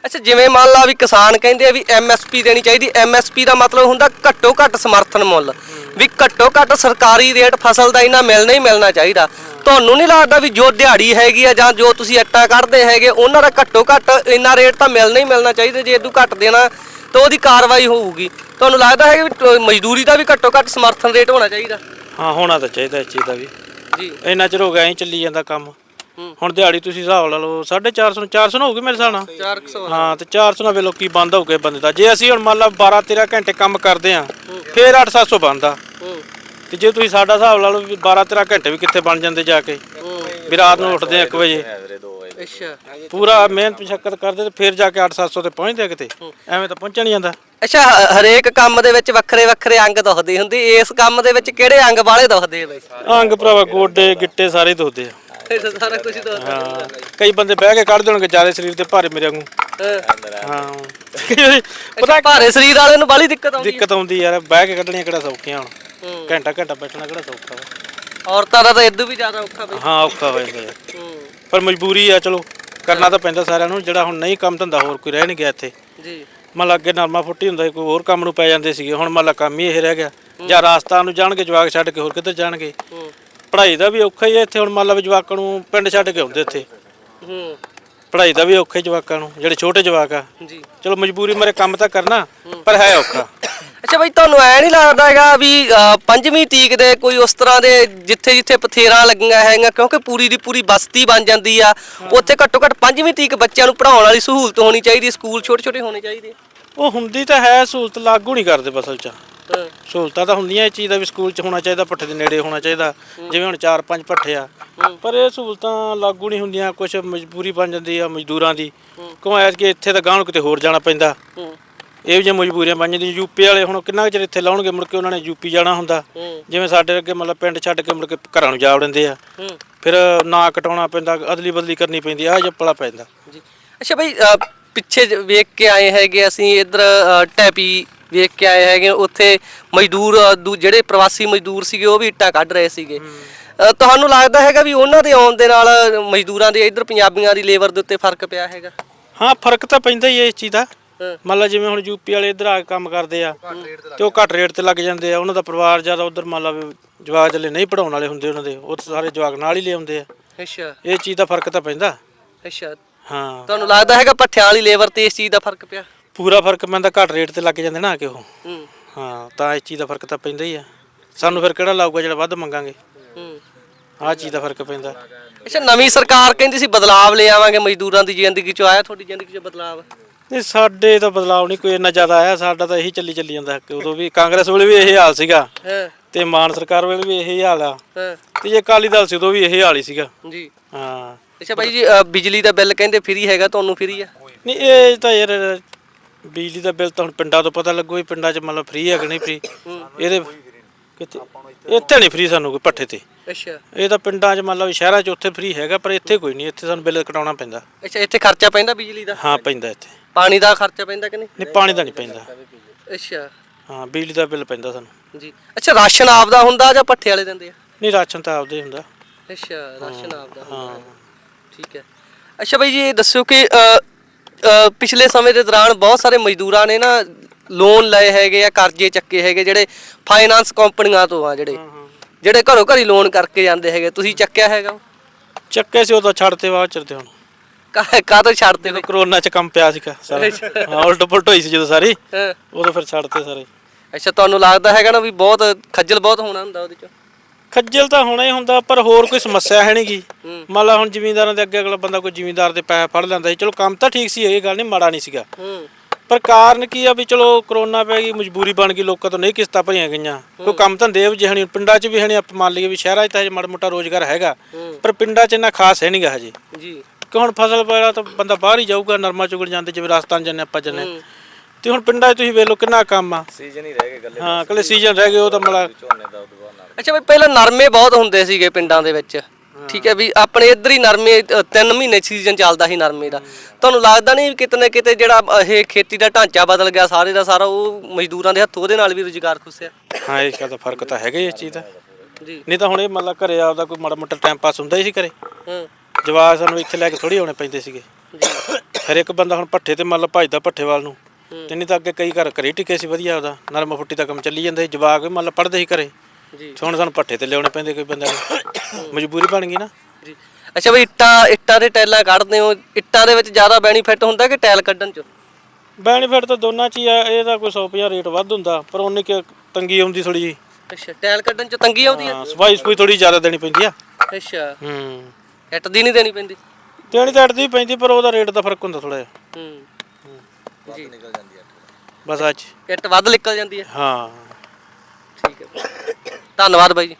ਅੱਛਾ ਜਿਵੇਂ ਮੰਨ ਲਾ ਵੀ ਕਿਸਾਨ ਕਹਿੰਦੇ ਆ ਵੀ ਐਮਐਸਪੀ ਦੇਣੀ ਚਾਹੀਦੀ ਐਮਐਸਪੀ ਦਾ ਮਤਲਬ ਹੁੰਦਾ ਘੱਟੋ ਘੱਟ ਸਮਰਥਨ ਮੁੱਲ। ਵੀ ਘੱਟੋ ਘੱਟ ਸਰਕਾਰੀ ਰੇਟ ਫਸਲ ਦਾ ਇਹਨਾਂ ਮਿਲਣਾ ਹੀ ਮਿਲਣਾ ਚਾਹੀਦਾ। ਤੁਹਾਨੂੰ ਨਹੀਂ ਲੱਗਦਾ ਵੀ ਜੋ ਦਿਹਾੜੀ ਹੈਗੀ ਆ ਜਾਂ ਜੋ ਤੁਸੀਂ ਅੱਟਾ ਕੱਢਦੇ ਹੈਗੇ ਉਹਨਾਂ ਦਾ ਘੱਟੋ ਘੱਟ ਇੰਨਾ ਰੇਟ ਤਾਂ ਮਿਲਣਾ ਹੀ ਮਿਲਣਾ ਚਾਹੀਦਾ। ਜੇ ਇਦੋਂ ਘੱਟ ਦੇਣਾ ਤਾਂ ਉਹਦੀ ਕਾਰਵਾਈ ਹੋਊਗੀ। ਤੁਹਾਨੂੰ ਲੱਗਦਾ ਹੈ ਕਿ ਮਜ਼ਦੂਰੀ ਦਾ ਵੀ ਘੱਟੋ ਘੱਟ ਸਮਰਥਨ ਰੇਟ ਹੋਣਾ ਚਾਹੀਦਾ? ਹਾਂ ਹੋਣਾ ਤਾਂ ਚਾਹੀਦਾ ਇਸ ਚੀਜ਼ ਦਾ ਵੀ। ਜੀ। ਇੰਨਾ ਚਿਰ ਹੋ ਗਿਆ ਐਂ ਚੱਲੀ ਜਾਂਦਾ ਕੰਮ। ਹੁਣ ਦਿਹਾੜੀ ਤੁਸੀਂ ਹਿਸਾਬ ਲਾ ਲਓ 450 ਨੂੰ 400 ਨੂੰ ਹੋਊਗੀ ਮੇਰੇ ਹਿਸਾਬ ਨਾਲ? 400 ਹਾਂ ਤੇ 400 ਨਾਲ ਵੇਲੋ ਕੀ ਬੰਦ ਹੋ ਗਏ ਬੰਦੇ ਦਾ। ਜੇ ਅਸੀਂ ਹੁਣ ਮੰਨ ਲਾ 12 13 ਘੰਟੇ ਕੰਮ ਕਰਦੇ ਆ ਫੇਰ 8-700 ਬਣਦਾ। ਤੇ ਜੇ ਤੁਸੀਂ ਸਾਡਾ ਹਿਸਾਬ ਲਾ ਲਓ ਵੀ 12 13 ਘੰਟੇ ਵੀ ਕਿੱਥੇ ਬਣ ਜਾਂਦੇ ਜਾ ਕੇ? ਵੀ ਰਾਤ ਨੂੰ ਉੱਠਦੇ ਆ 1 ਵਜੇ। ਅੱਛਾ। ਪੂਰਾ ਮਿਹਨਤ ਮਸ਼ੱਕਤ ਕਰਦੇ ਤੇ ਫਿਰ ਜਾ ਕੇ 8-700 ਤੇ ਪਹੁੰਚਦੇ ਆ ਕਿਤੇ। ਐਵੇਂ ਤਾਂ ਪਹੁੰਚਣ ਨਹੀਂ ਜਾਂਦਾ। ਅੱਛਾ ਹ- ਹਰੇਕ ਕੰਮ ਦੇ ਵਿੱਚ ਵੱਖਰੇ ਵੱਖਰੇ ਅੰਗ ਦੁਖਦੇ ਹੁੰਦੇ। ਇਸ ਕੰਮ ਦੇ ਵਿੱਚ ਕਿਹੜੇ ਅੰਗ ਵਾਲੇ ਦੁਖਦੇ ਆ ਬਈ? ਅੰਗ ਭਰਾਵਾ ਗੋਡੇ ਗਿੱਟੇ ਸਾਰੇ ਦੁਖਦੇ ਆ। ਅੱਛਾ ਸਾਰਾ ਕੁਝ ਦੋ ਹਾਂ। ਕਈ ਬੰਦੇ ਬਹਿ ਕੇ ਕੱਢ ਦੇਣਗੇ ਜ਼ਿਆਦਾ ਸਰੀਰ ਤੇ ਭਾਰੇ ਮੇਰੇ ਵਾਂਗੂ। ਹਾਂ। ਪਤਾ ਭਾਰੇ ਸਰੀਰ ਵਾਲੇ ਨੂੰ ਬਾਲੀ ਦਿੱਕਤ ਆਉਂਦੀ ਦਿੱਕਤ ਆਉਂਦੀ ਯਾਰ ਬਹਿ ਕੇ ਕੱਢਣੀਆਂ ਕਿਹੜਾ ਸੌਖੀਆਂ ਹੁਣ। ਘੰਟਾ ਘੰਟਾ ਬੈਠਣਾ ਕਿਹੜਾ ਸੌਖਾ ਵਾ। ਔਰਤਾਂ ਦਾ ਤਾਂ ਇਦੋਂ ਵੀ ਜ਼ਿਆਦਾ ਔਖਾ ਬਈ। ਹਾਂ ਔਖਾ ਹੋ ਜਾਂਦਾ ਯਾਰ ਪਰ ਮਜਬੂਰੀ ਆ ਚਲੋ ਕਰਨਾ ਤਾਂ ਪੈਂਦਾ ਸਾਰਿਆਂ ਨੂੰ ਜਿਹੜਾ ਹੁਣ ਨਹੀਂ ਕੰਮ ਧੰਦਾ ਹੋਰ ਕੋਈ ਰਹਿ ਨਹੀਂ ਗਿਆ ਇੱਥੇ। ਜੀ। ਮੰਨ ਲਾ ਅੱਗੇ ਨਰਮਾ ਫੁੱਟੀ ਹੁੰਦਾ ਸੀ, ਕੋਈ ਹੋਰ ਕੰਮ ਨੂੰ ਪੈ ਜਾਂਦੇ ਸੀਗੇ ਹੁਣ ਮੰਨ ਲਾ ਕੰਮ ਹੀ ਇਹ ਰਹਿ ਗਿਆ। ਜਾਂ ਰਾਸਤਾ ਨੂੰ ਜਾਣਗੇ ਜਵਾਕ ਛੱਡ ਕੇ ਹੋਰ ਕਿੱਧਰ ਜਾਣਗੇ? ਹੂੰ। ਪੜ੍ਹਾਈ ਦਾ ਵੀ ਔਖਾ ਹੀ ਹੈ ਇੱਥੇ ਹੁਣ ਵੀ ਜਵਾਕਾਂ ਨੂੰ ਪਿੰਡ ਛੱਡ ਕੇ ਆਉਂਦੇ ਇੱਥੇ। ਹੂੰ। ਪੜ੍ਹਾਈ ਦਾ ਵੀ ਔਖਾ ਹੀ ਜਵਾਕਾਂ ਨੂੰ ਜਿਹੜੇ ਛੋਟੇ ਜਵਾਕ ਆ। ਜੀ। ਚਲੋ ਮਜਬੂਰੀ ਮਾਰੇ ਕੰਮ ਤਾਂ ਕਰਨਾ ਪਰ ਹੈ ਔਖਾ। ਅੱਛਾ ਬਈ ਤੁਹਾਨੂੰ ਐ ਨਹੀਂ ਲੱਗਦਾ ਹੈਗਾ ਵੀ ਅ, ਪੰਜਵੀਂ ਤੀਕ ਦੇ ਕੋਈ ਉਸ ਤਰ੍ਹਾਂ ਦੇ ਜਿੱਥੇ ਜਿੱਥੇ ਪਥੇਰਾਂ ਲੱਗੀਆਂ ਹੈਗੀਆਂ ਕਿਉਂਕਿ ਪੂਰੀ ਦੀ ਪੂਰੀ ਬਸਤੀ ਬਣ ਜਾਂਦੀ ਆ। ਉੱਥੇ ਘੱਟੋ ਘੱਟ ਪੰਜਵੀਂ ਤੀਕ ਬੱਚਿਆਂ ਨੂੰ ਪੜਾਉਣ ਵਾਲੀ ਸਹੂਲਤ ਹੋਣੀ ਚਾਹੀਦੀ ਸਕੂਲ ਛੋਟੇ ਛੋਟੇ ਹੋਣੇ ਚਾਹੀਦੇ। ਉਹ ਹੁੰਦੀ ਤਾਂ ਹੈ ਸਹੂਲਤ ਲਾਗੂ ਨਹੀਂ ਕਰਦੇ ਬਸਲ ਚ ਹਾਂ। ਸਹੂਲਤਾਂ ਤਾਂ ਹੁੰਦੀਆਂ ਇਹ ਚੀਜ਼ ਦਾ ਵੀ ਸਕੂਲ 'ਚ ਹੋਣਾ ਚਾਹੀਦਾ ਪੱਠੇ ਦੇ ਨੇੜੇ ਹੋਣਾ ਚਾਹੀਦਾ। ਜਿਵੇਂ ਹੁਣ 4-5 ਪੱਠੇ ਆ। ਪਰ ਇਹ ਸਹੂਲਤਾਂ ਲਾਗੂ ਨਹੀਂ ਹੁੰਦੀਆਂ ਕੁਝ ਮਜਬੂਰੀ ਬਣ ਜਾਂਦੀ ਆ ਮਜ਼ਦੂਰਾਂ ਦੀ। ਕਿਉਂ ਐਸ ਕਿ ਇੱਥੇ ਤਾਂ ਗਾਂਹ ਨੂੰ ਕਿਤੇ ਹੋਰ ਜਾਣਾ ਪੈਂਦਾ। ਹੂੰ। ਇਹ ਵੀ ਜੇ ਮਜਬੂਰੀਆਂ ਬਣ ਜਾਂਦੀਆਂ ਯੂਪੀ ਵਾਲੇ ਹੁਣ ਕਿੰਨਾ ਕੁ ਚਿਰ ਇੱਥੇ ਲਾਉਣਗੇ ਮੁੜ ਕੇ ਉਹਨਾਂ ਨੇ ਯੂਪੀ ਜਾਣਾ ਹੁੰਦਾ। ਜਿਵੇਂ ਸਾਡੇ ਅੱਗੇ ਮਤਲਬ ਪਿੰਡ ਛੱਡ ਕੇ ਮੁੜ ਕੇ ਘਰਾਂ ਨੂੰ ਜਾ ਵੜਦੇ ਆ। ਫਿਰ ਨਾ ਕਟਾਉਣਾ ਪੈਂਦਾ ਅਦਲੀ ਬਦਲੀ ਕਰਨੀ ਪੈਂਦੀ ਆ ਜੱਪਲਾ ਪੈਂਦਾ। ਜੀ। ਅੱਛਾ ਅ, ਪਿੱਛੇ ਵੇਖ ਕੇ ਆਏ ਹੈਗੇ ਅਸੀਂ ਇੱਧਰ ਟੈਪੀ ਵੇਖ ਕੇ ਆਏ ਹੈਗੇ ਉੱਥੇ ਮਜ਼ਦੂਰ ਜਿਹੜੇ ਪ੍ਰਵਾਸੀ ਮਜ਼ਦੂਰ ਸੀਗੇ ਉਹ ਵੀ ਇੱਟਾਂ ਕੱਢ ਰਹੇ ਸੀਗੇ। ਤੁਹਾਨੂੰ ਲੱਗਦਾ ਹੈਗਾ ਵੀ ਉਹਨਾਂ ਦੇ ਆਉਣ ਦੇ ਨਾਲ ਮਜ਼ਦੂਰਾਂ ਦੇ ਇੱਧਰ ਪੰਜਾਬੀਆਂ ਦੀ ਲੇਬਰ ਦੇ ਉੱਤੇ ਫ਼ਰਕ ਪਿਆ ਹੈਗਾ? ਹਾਂ ਫ਼ਰਕ ਤਾਂ ਪੈਂਦਾ ਹੀ ਹੈ ਇਸ ਚੀਜ਼ ਦਾ। ਮੰਨ ਲਾ ਜਿਵੇਂ ਹੁਣ ਯੂਪੀ ਵਾਲੇ ਇੱਧਰ ਆ ਕੇ ਕੰਮ ਕਰਦੇ ਆ ਤੇ ਉਹ ਘੱਟ ਰੇਟ ਤੇ ਲੱਗ ਜਾਂਦੇ ਆ ਉਹਨਾਂ ਦਾ ਪਰਿਵਾਰ ਜ਼ਿਆਦਾ ਉਧਰ ਮੰਨ ਲਾ ਜਵਾਕ ਜਲੇ ਨਹੀਂ ਪੜਾਉਣ ਵਾਲੇ ਹੁੰਦੇ ਉਹਨਾਂ ਦੇ ਉਹ ਤਾਂ ਸਾਰੇ ਜਵਾਕ ਨਾਲ ਹੀ ਲਿਆਉਂਦੇ ਆ। ਅੱਛਾ। ਇਹ ਚੀਜ਼ ਦਾ ਫ਼ਰਕ ਤਾਂ ਪੈਂਦਾ। ਅੱਛਾ। ਹਾਂ। ਤੁਹਾਨੂੰ ਲੱਗਦਾ ਹੈਗਾ ਪੱਠਿਆਂ ਵਾਲੀ ਲੇਬਰ ਤੇ ਇਸ ਚੀਜ਼ ਦਾ ਫ਼ਰਕ ਪਿਆ? ਪੂਰਾ ਫ਼ਰਕ ਪੈਂਦਾ ਘੱਟ ਰੇਟ ਤੇ ਲੱਗ ਜਾਂਦੇ ਨਾ ਆ ਕੇ ਉਹ। ਹੂੰ। ਹਾਂ ਤਾਂ ਇਸ ਚੀਜ਼ ਦਾ ਫ਼ਰਕ ਤਾਂ ਪੈਂਦਾ ਹੀ ਆ। ਸਾਨੂੰ ਫਿਰ ਕਿਹੜਾ ਲਾਊਗਾ ਜਿਹੜਾ ਵੱਧ ਮੰਗਾਂਗੇ? ਹੂੰ। ਆਹ ਚੀਜ਼ ਦਾ ਫ਼ਰਕ ਪੈਂਦਾ। ਅੱਛਾ ਨਵੀਂ ਸਰਕਾਰ ਕਹਿੰਦੀ ਸੀ ਬਦਲਾਵ ਲੈ ਆਵਾਂਗੇ ਮਜ਼ਦੂਰਾਂ ਦੀ ਜ਼ਿੰਦਗੀ 'ਚ ਆਇਆ ਤੁਹਾਡੀ ਜ਼ਿੰਦਗੀ 'ਚ ਬਦਲਾਵ? ਨਹੀਂ ਸਾਡੇ ਤਾਂ ਬਦਲਾਅ ਨਹੀਂ ਕੋਈ ਇੰਨਾ ਜ਼ਿਆਦਾ ਆਇਆ ਸਾਡਾ ਤਾਂ ਇਹੀ ਚੱਲੀ ਚੱਲੀ ਜਾਂਦਾ ਕਿ ਉਦੋਂ ਵੀ ਕਾਂਗਰਸ ਵੇਲੇ ਵੀ ਇਹੀ ਹਾਲ ਸੀਗਾ ਹਾਂ। ਤੇ ਮਾਨ ਸਰਕਾਰ ਵੇਲੇ ਵੀ ਇਹੀ ਹਾਲ ਆ। ਹਾਂ। ਤੇ ਜੇ ਅਕਾਲੀ ਦਲ ਸੀ ਉਦੋਂ ਵੀ ਇਹੀ ਹਾਲ ਹੀ ਸੀਗਾ। ਜੀ। ਹਾਂ। ਅੱਛਾ ਬਾਈ ਜੀ ਅ, ਬਿਜਲੀ ਦਾ ਬਿੱਲ ਕਹਿੰਦੇ ਫ੍ਰੀ ਹੈਗਾ ਤੁਹਾਨੂੰ ਫ੍ਰੀ ਆ? ਨਹੀਂ ਇਹ ਤਾਂ ਯਾਰ ਬਿਜਲੀ ਦਾ ਬਿੱਲ ਤਾਂ ਹੁਣ ਪਿੰਡਾਂ ਤੋਂ ਪਤਾ ਲੱਗੂ ਵੀ ਪਿੰਡਾਂ 'ਚ ਮਤਲਬ ਫ੍ਰੀ ਹੈ ਕਿ ਨਹੀਂ ਫ੍ਰੀ। ਇਹਦੇ ਕਿਤੇ ਇੱਥੇ ਨਹੀਂ ਫ੍ਰੀ ਸਾਨੂੰ ਕੋਈ ਪੱਠੇ ਤੇ। ਅੱਛਾ। ਇਹ ਤਾਂ ਪਿੰਡਾਂ 'ਚ ਮਤਲਬ ਸ਼ਹਿਰਾਂ 'ਚ ਉੱਥੇ ਫ੍ਰੀ ਹੈਗਾ ਪਰ ਇੱਥੇ ਕੋਈ ਨਹੀਂ ਇੱਥੇ ਸਾਨੂੰ ਬਿੱਲ ਕਟਾਉਣਾ ਪੈਂਦਾ। ਅੱਛਾ ਇੱਥੇ ਖਰਚਾ ਪੈਂਦਾ ਬਿਜਲੀ ਦਾ? ਹਾਂ ਪੈਂਦਾ ਇੱਥੇ। ਪਾਣੀ ਦਾ ਖਰਚਾ ਪੈਂਦਾ ਕਿ ਨਹੀਂ? ਨਹੀਂ ਪਾਣੀ ਦਾ ਨਹੀਂ ਪੈਂਦਾ। ਅੱਛਾ। ਹਾਂ ਬਿਜਲੀ ਦਾ ਬਿੱਲ ਪੈਂਦਾ ਸਾਨੂੰ। ਜੀ। ਅੱਛਾ ਰਾਸ਼ਨ ਆਪਦਾ ਹੁੰਦਾ ਜਾਂ ਪੱਠੇ ਵਾਲੇ ਦਿੰਦੇ ਆ? ਨਹੀਂ ਰਾਸ਼ਨ ਤਾਂ ਆਪਦੇ ਹੀ ਹੁੰਦਾ। ਅੱਛਾ ਰਾਸ਼ਨ ਆਪਦਾ ਹੁੰਦਾ। ਠੀਕ ਹੈ। ਅੱਛਾ ਬਾਈ ਜੀ ਇਹ ਦੱਸਿਓ ਕਿ ਅ, ਅ, ਪਿਛਲੇ ਸਮੇਂ ਦੇ ਦੌਰਾਨ ਬਹੁਤ ਸਾਰੇ ਮਜ਼ਦੂਰਾਂ ਨੇ ਨਾ ਲੋਨ ਲਏ ਹੈਗੇ ਆ ਕਰਜ਼ੇ ਚੱਕੇ ਹੈਗੇ ਜਿਹੜੇ ਫਾਈਨਾਂਸ ਕੰਪਨੀਆਂ ਤੋਂ ਆ ਜਿਹੜੇ। ਜਿਹੜੇ ਘਰੋਂ ਘਰੀ ਲੋਨ ਕਰਕੇ ਜਾਂਦੇ ਹੈਗੇ ਤੁਸੀਂ ਚੱਕਿਆ ਹੈਗਾ ਚੱਕੇ ਸੀ ਉਦੋਂ ਛੱਡਤੇ ਬਾਅਦ ਚਰਤੇ ਹੁਣ। ਕਾ- ਕਾਹਤੋਂ ਛੱਡਦੇ ਹੋ ਕਰੋਨਾ 'ਚ ਕੰਮ ਪਿਆ ਸੀਗਾ ਸਾਰਾ। ਹਾਂ ਉਲਟ ਪੁਲਟ ਹੋਈ ਸੀ ਜਦੋਂ ਸਾਰੀ। ਉਦੋਂ ਫਿਰ ਛੱਡਤੇ ਸਾਰੇ। ਅੱਛਾ ਤੁਹਾਨੂੰ ਲੱਗਦਾ ਹੈਗਾ ਨਾ ਵੀ ਬਹੁਤ ਖੱਜਲ ਬਹੁਤ ਹੋਣਾ ਹੁੰਦਾ ਉਹਦੇ ਚ? ਖੱਜਲ ਤਾਂ ਹੋਣਾ ਹੀ ਹੁੰਦਾ ਪਰ ਹੋਰ ਕੋਈ ਸਮੱਸਿਆ ਹੈ ਨਹੀਂਗੀ ਮੰਨ ਲਾ ਹੁਣ ਜ਼ਿਮੀਂਦਾਰਾਂ ਦੇ ਅੱਗੇ ਅਗਲਾ ਬੰਦਾ ਕੋਈ ਜ਼ਿਮੀਂਦਾਰ ਦੇ ਪੈਸੇ ਫੜ ਲੈਂਦਾ ਸੀ। ਚਲੋ ਕੰਮ ਤਾਂ ਠੀਕ ਸੀ ਇਹ ਗੱਲ ਨਹੀਂ ਮਾੜਾ ਨਹੀਂ ਸੀਗਾ। ਪਰ ਕਾਰਨ ਕੀ ਆ ਵੀ ਚਲੋ ਕਰੋਨਾ ਪੈ ਗਈ ਮਜਬੂਰੀ ਬਣ ਗਈ ਲੋਕਾਂ ਤੋਂ ਨਹੀਂ ਕਿਸ਼ਤਾਂ ਭਰੀਆਂ ਗਈਆਂ। ਕੋਈ ਕੰਮ ਧੰਦੇ ਵੀ ਜਿਹਣੀ ਪਿੰਡਾਂ 'ਚ ਵੀ ਹਣੀ ਆਪਾਂ ਮੰਨ ਲਈਏ ਵੀ ਸ਼ਹਿਰਾਂ 'ਚ ਤਾਂ ਹਜੇ ਮਾੜਾ ਮੋਟਾ ਰੋਜ਼ਗਾਰ ਹੈਗਾ ਪਰ ਪਿੰਡਾਂ 'ਚ ਇੰਨਾ ਖਾਸ ਹੈ ਨਹੀਂਗਾ ਹਜੇ। ਜੀ। ਕਿ ਹੁਣ ਫਸਲ ਵਗੈਰਾ ਤਾਂ ਬੰਦਾ ਬਾਹਰ ਹੀ ਜਾਊਗਾ ਨਰਮਾ ਚੁਗਣ ਜਾਂਦੇ ਜਿਵੇਂ ਰਾਜਸਥਾਨ ਜਾਂਦੇ ਆਪਾਂ ਜਾਂਦੇ। ਤੇ ਹੁਣ ਪਿੰਡਾਂ 'ਚ ਤੁਸੀਂ ਵੇਖ ਲਓ ਕਿੰਨਾ ਕੰਮ ਆ। ਸੀਜ਼ਨ ਹੀ ਰਹਿ ਗਏ ਗੱਲੇ ਹਾਂ ਕੱਲੇ ਸੀਜ਼ਨ ਰਹਿ ਗਏ ਉਹ ਤਾਂ ਨਾਲ। ਅੱਛਾ ਬਈ ਪਹਿਲਾਂ ਨਰਮੇ ਬਹੁਤ ਹੁੰਦੇ ਸੀਗੇ ਪਿੰਡਾਂ ਦੇ ਵਿੱਚ। ਠੀਕ ਹੈ ਵੀ ਆਪਣੇ ਇੱਧਰ ਹੀ ਨਰਮੇ ਅ, ਤਿੰਨ ਮਹੀਨੇ ਸੀਜ਼ਨ ਚੱਲਦਾ ਸੀ ਨਰਮੇ ਦਾ। ਤੁਹਾਨੂੰ ਲੱਗਦਾ ਨਹੀਂ ਕਿਤੇ ਨਾ ਕਿਤੇ ਜਿਹੜਾ ਇਹ ਖੇਤੀ ਦਾ ਢਾਂਚਾ ਬਦਲ ਗਿਆ ਸਾਰੇ ਦਾ ਸਾਰਾ ਉਹ ਮਜ਼ਦੂਰਾਂ ਦੇ ਹੱਥੋਂ ਉਹਦੇ ਨਾਲ ਵੀ ਰੁਜ਼ਗਾਰ ਖੁੱਸਿਆ? ਹਾਂ ਇਹ ਦਾ ਫ਼ਰਕ ਤਾਂ ਹੈਗਾ ਇਸ ਚੀਜ਼ ਦਾ। ਜੀ। ਨਹੀਂ ਤਾਂ ਹੁਣ ਇਹ ਮਤਲਬ ਘਰੇ ਆਪਦਾ ਕੋਈ ਮਾੜਾ ਮੋਟਾ ਟਾਈਮ ਪਾਸ ਹੁੰਦਾ ਹੀ ਸੀ ਘਰੇ। ਹੂੰ। ਜਵਾਕ ਸਾਨੂੰ ਇੱਥੇ ਲੈ ਕੇ ਥੋੜੀ ਆਉਣੇ ਪੈਂਦੇ ਸੀਗੇ। ਹਰ ਇੱਕ ਬੰਦਾ ਹੁਣ ਪੱਠੇ ਤੇ ਮਤਲਬ ਭਜਦਾ ਪੱਠੇ ਵੱਲ ਨੂੰ ਤੇ ਨਹੀਂ ਤਾਂ ਅੱਗੇ ਕਈ ਘਰ ਘਰੇ ਟਿਕੇ ਸੀ ਵਧੀਆ ਉਹਦਾ ਨਰਮਾ ਫੁੱਟੀ ਦਾ ਕੰਮ ਚੱਲੀ ਜਾਂਦਾ ਸੀ। ਜਵਾਕ ਵੀ ਮਤਲਬ ਪੜਦੇ ਸੀ ਘਰੇ। ਜੀ। ਹੁਣ ਸਾਨੂੰ ਪੱਠੇ ਤੇ ਲਿਆਉਣੇ ਪੈਂਦੇ ਕੋਈ ਬੰਦਾ ਮਜਬੂਰੀ ਬਣ ਗਈ ਨਾ। ਜੀ। ਅੱਛਾ ਬਈ ਇੱਟਾਂ ਇੱਟਾਂ ਦੇ ਟੈਲਾਂ ਕੱਢਦੇ ਹੋ। ਇੱਟਾਂ ਦੇ ਵਿੱਚ ਜ਼ਿਆਦਾ ਬੈਨੀਫਿਟ ਹੁੰਦਾ ਕਿ ਟੈਲ ਕੱਢਣ ਚ? ਬੈਨੀਫਿਟ ਤਾਂ ਦੋਨਾਂ ਚ ਹੀ ਆ। ਇਹਦਾ ਕੋਈ 100 ਰੇਟ ਵੱਧ ਹੁੰਦਾ ਪਰ ਉਹਨੇ ਕਿ ਤੰਗੀ ਆਉਂਦੀ ਥੋੜੀ ਜੀ ਅੱਛਾ ਟੈਲ ਕੱਢਣ ਚ ਤੰਗੀ ਆਉਂਦੀ ਹੈ ਹਾਂ ਸਫ਼ਾਈ ਸਫੂਈ ਥੋੜੀ ਜ਼ਿਆਦਾ ਦੇਣੀ ਪੈਂਦੀ ਆ। ਅੱਛਾ। ਹੂੰ। ਇੱਟ ਦੀ ਨਹੀਂ ਦੇਣੀ ਪੈਂਦੀ? ਦੇਣੀ ਤਾਂ ਅੜਦੀ ਪੈਂਦੀ ਪਰ ਉਹਦਾ ਰੇਟ ਦਾ ਫ਼ਰਕ ਹੁੰਦਾ ਥੋੜਾ ਜਿਹਾ। ਹੂੰ। ਜੀ। ਬਸ ਅੱਜ ਇੱਟ ਵੱਧ ਨਿਕਲ ਜਾਂਦੀ ਹੈ ਹਾਂ। ਠੀਕ ਹੈ। ਧੰਨਵਾਦ ਬਾਈ ਜੀ।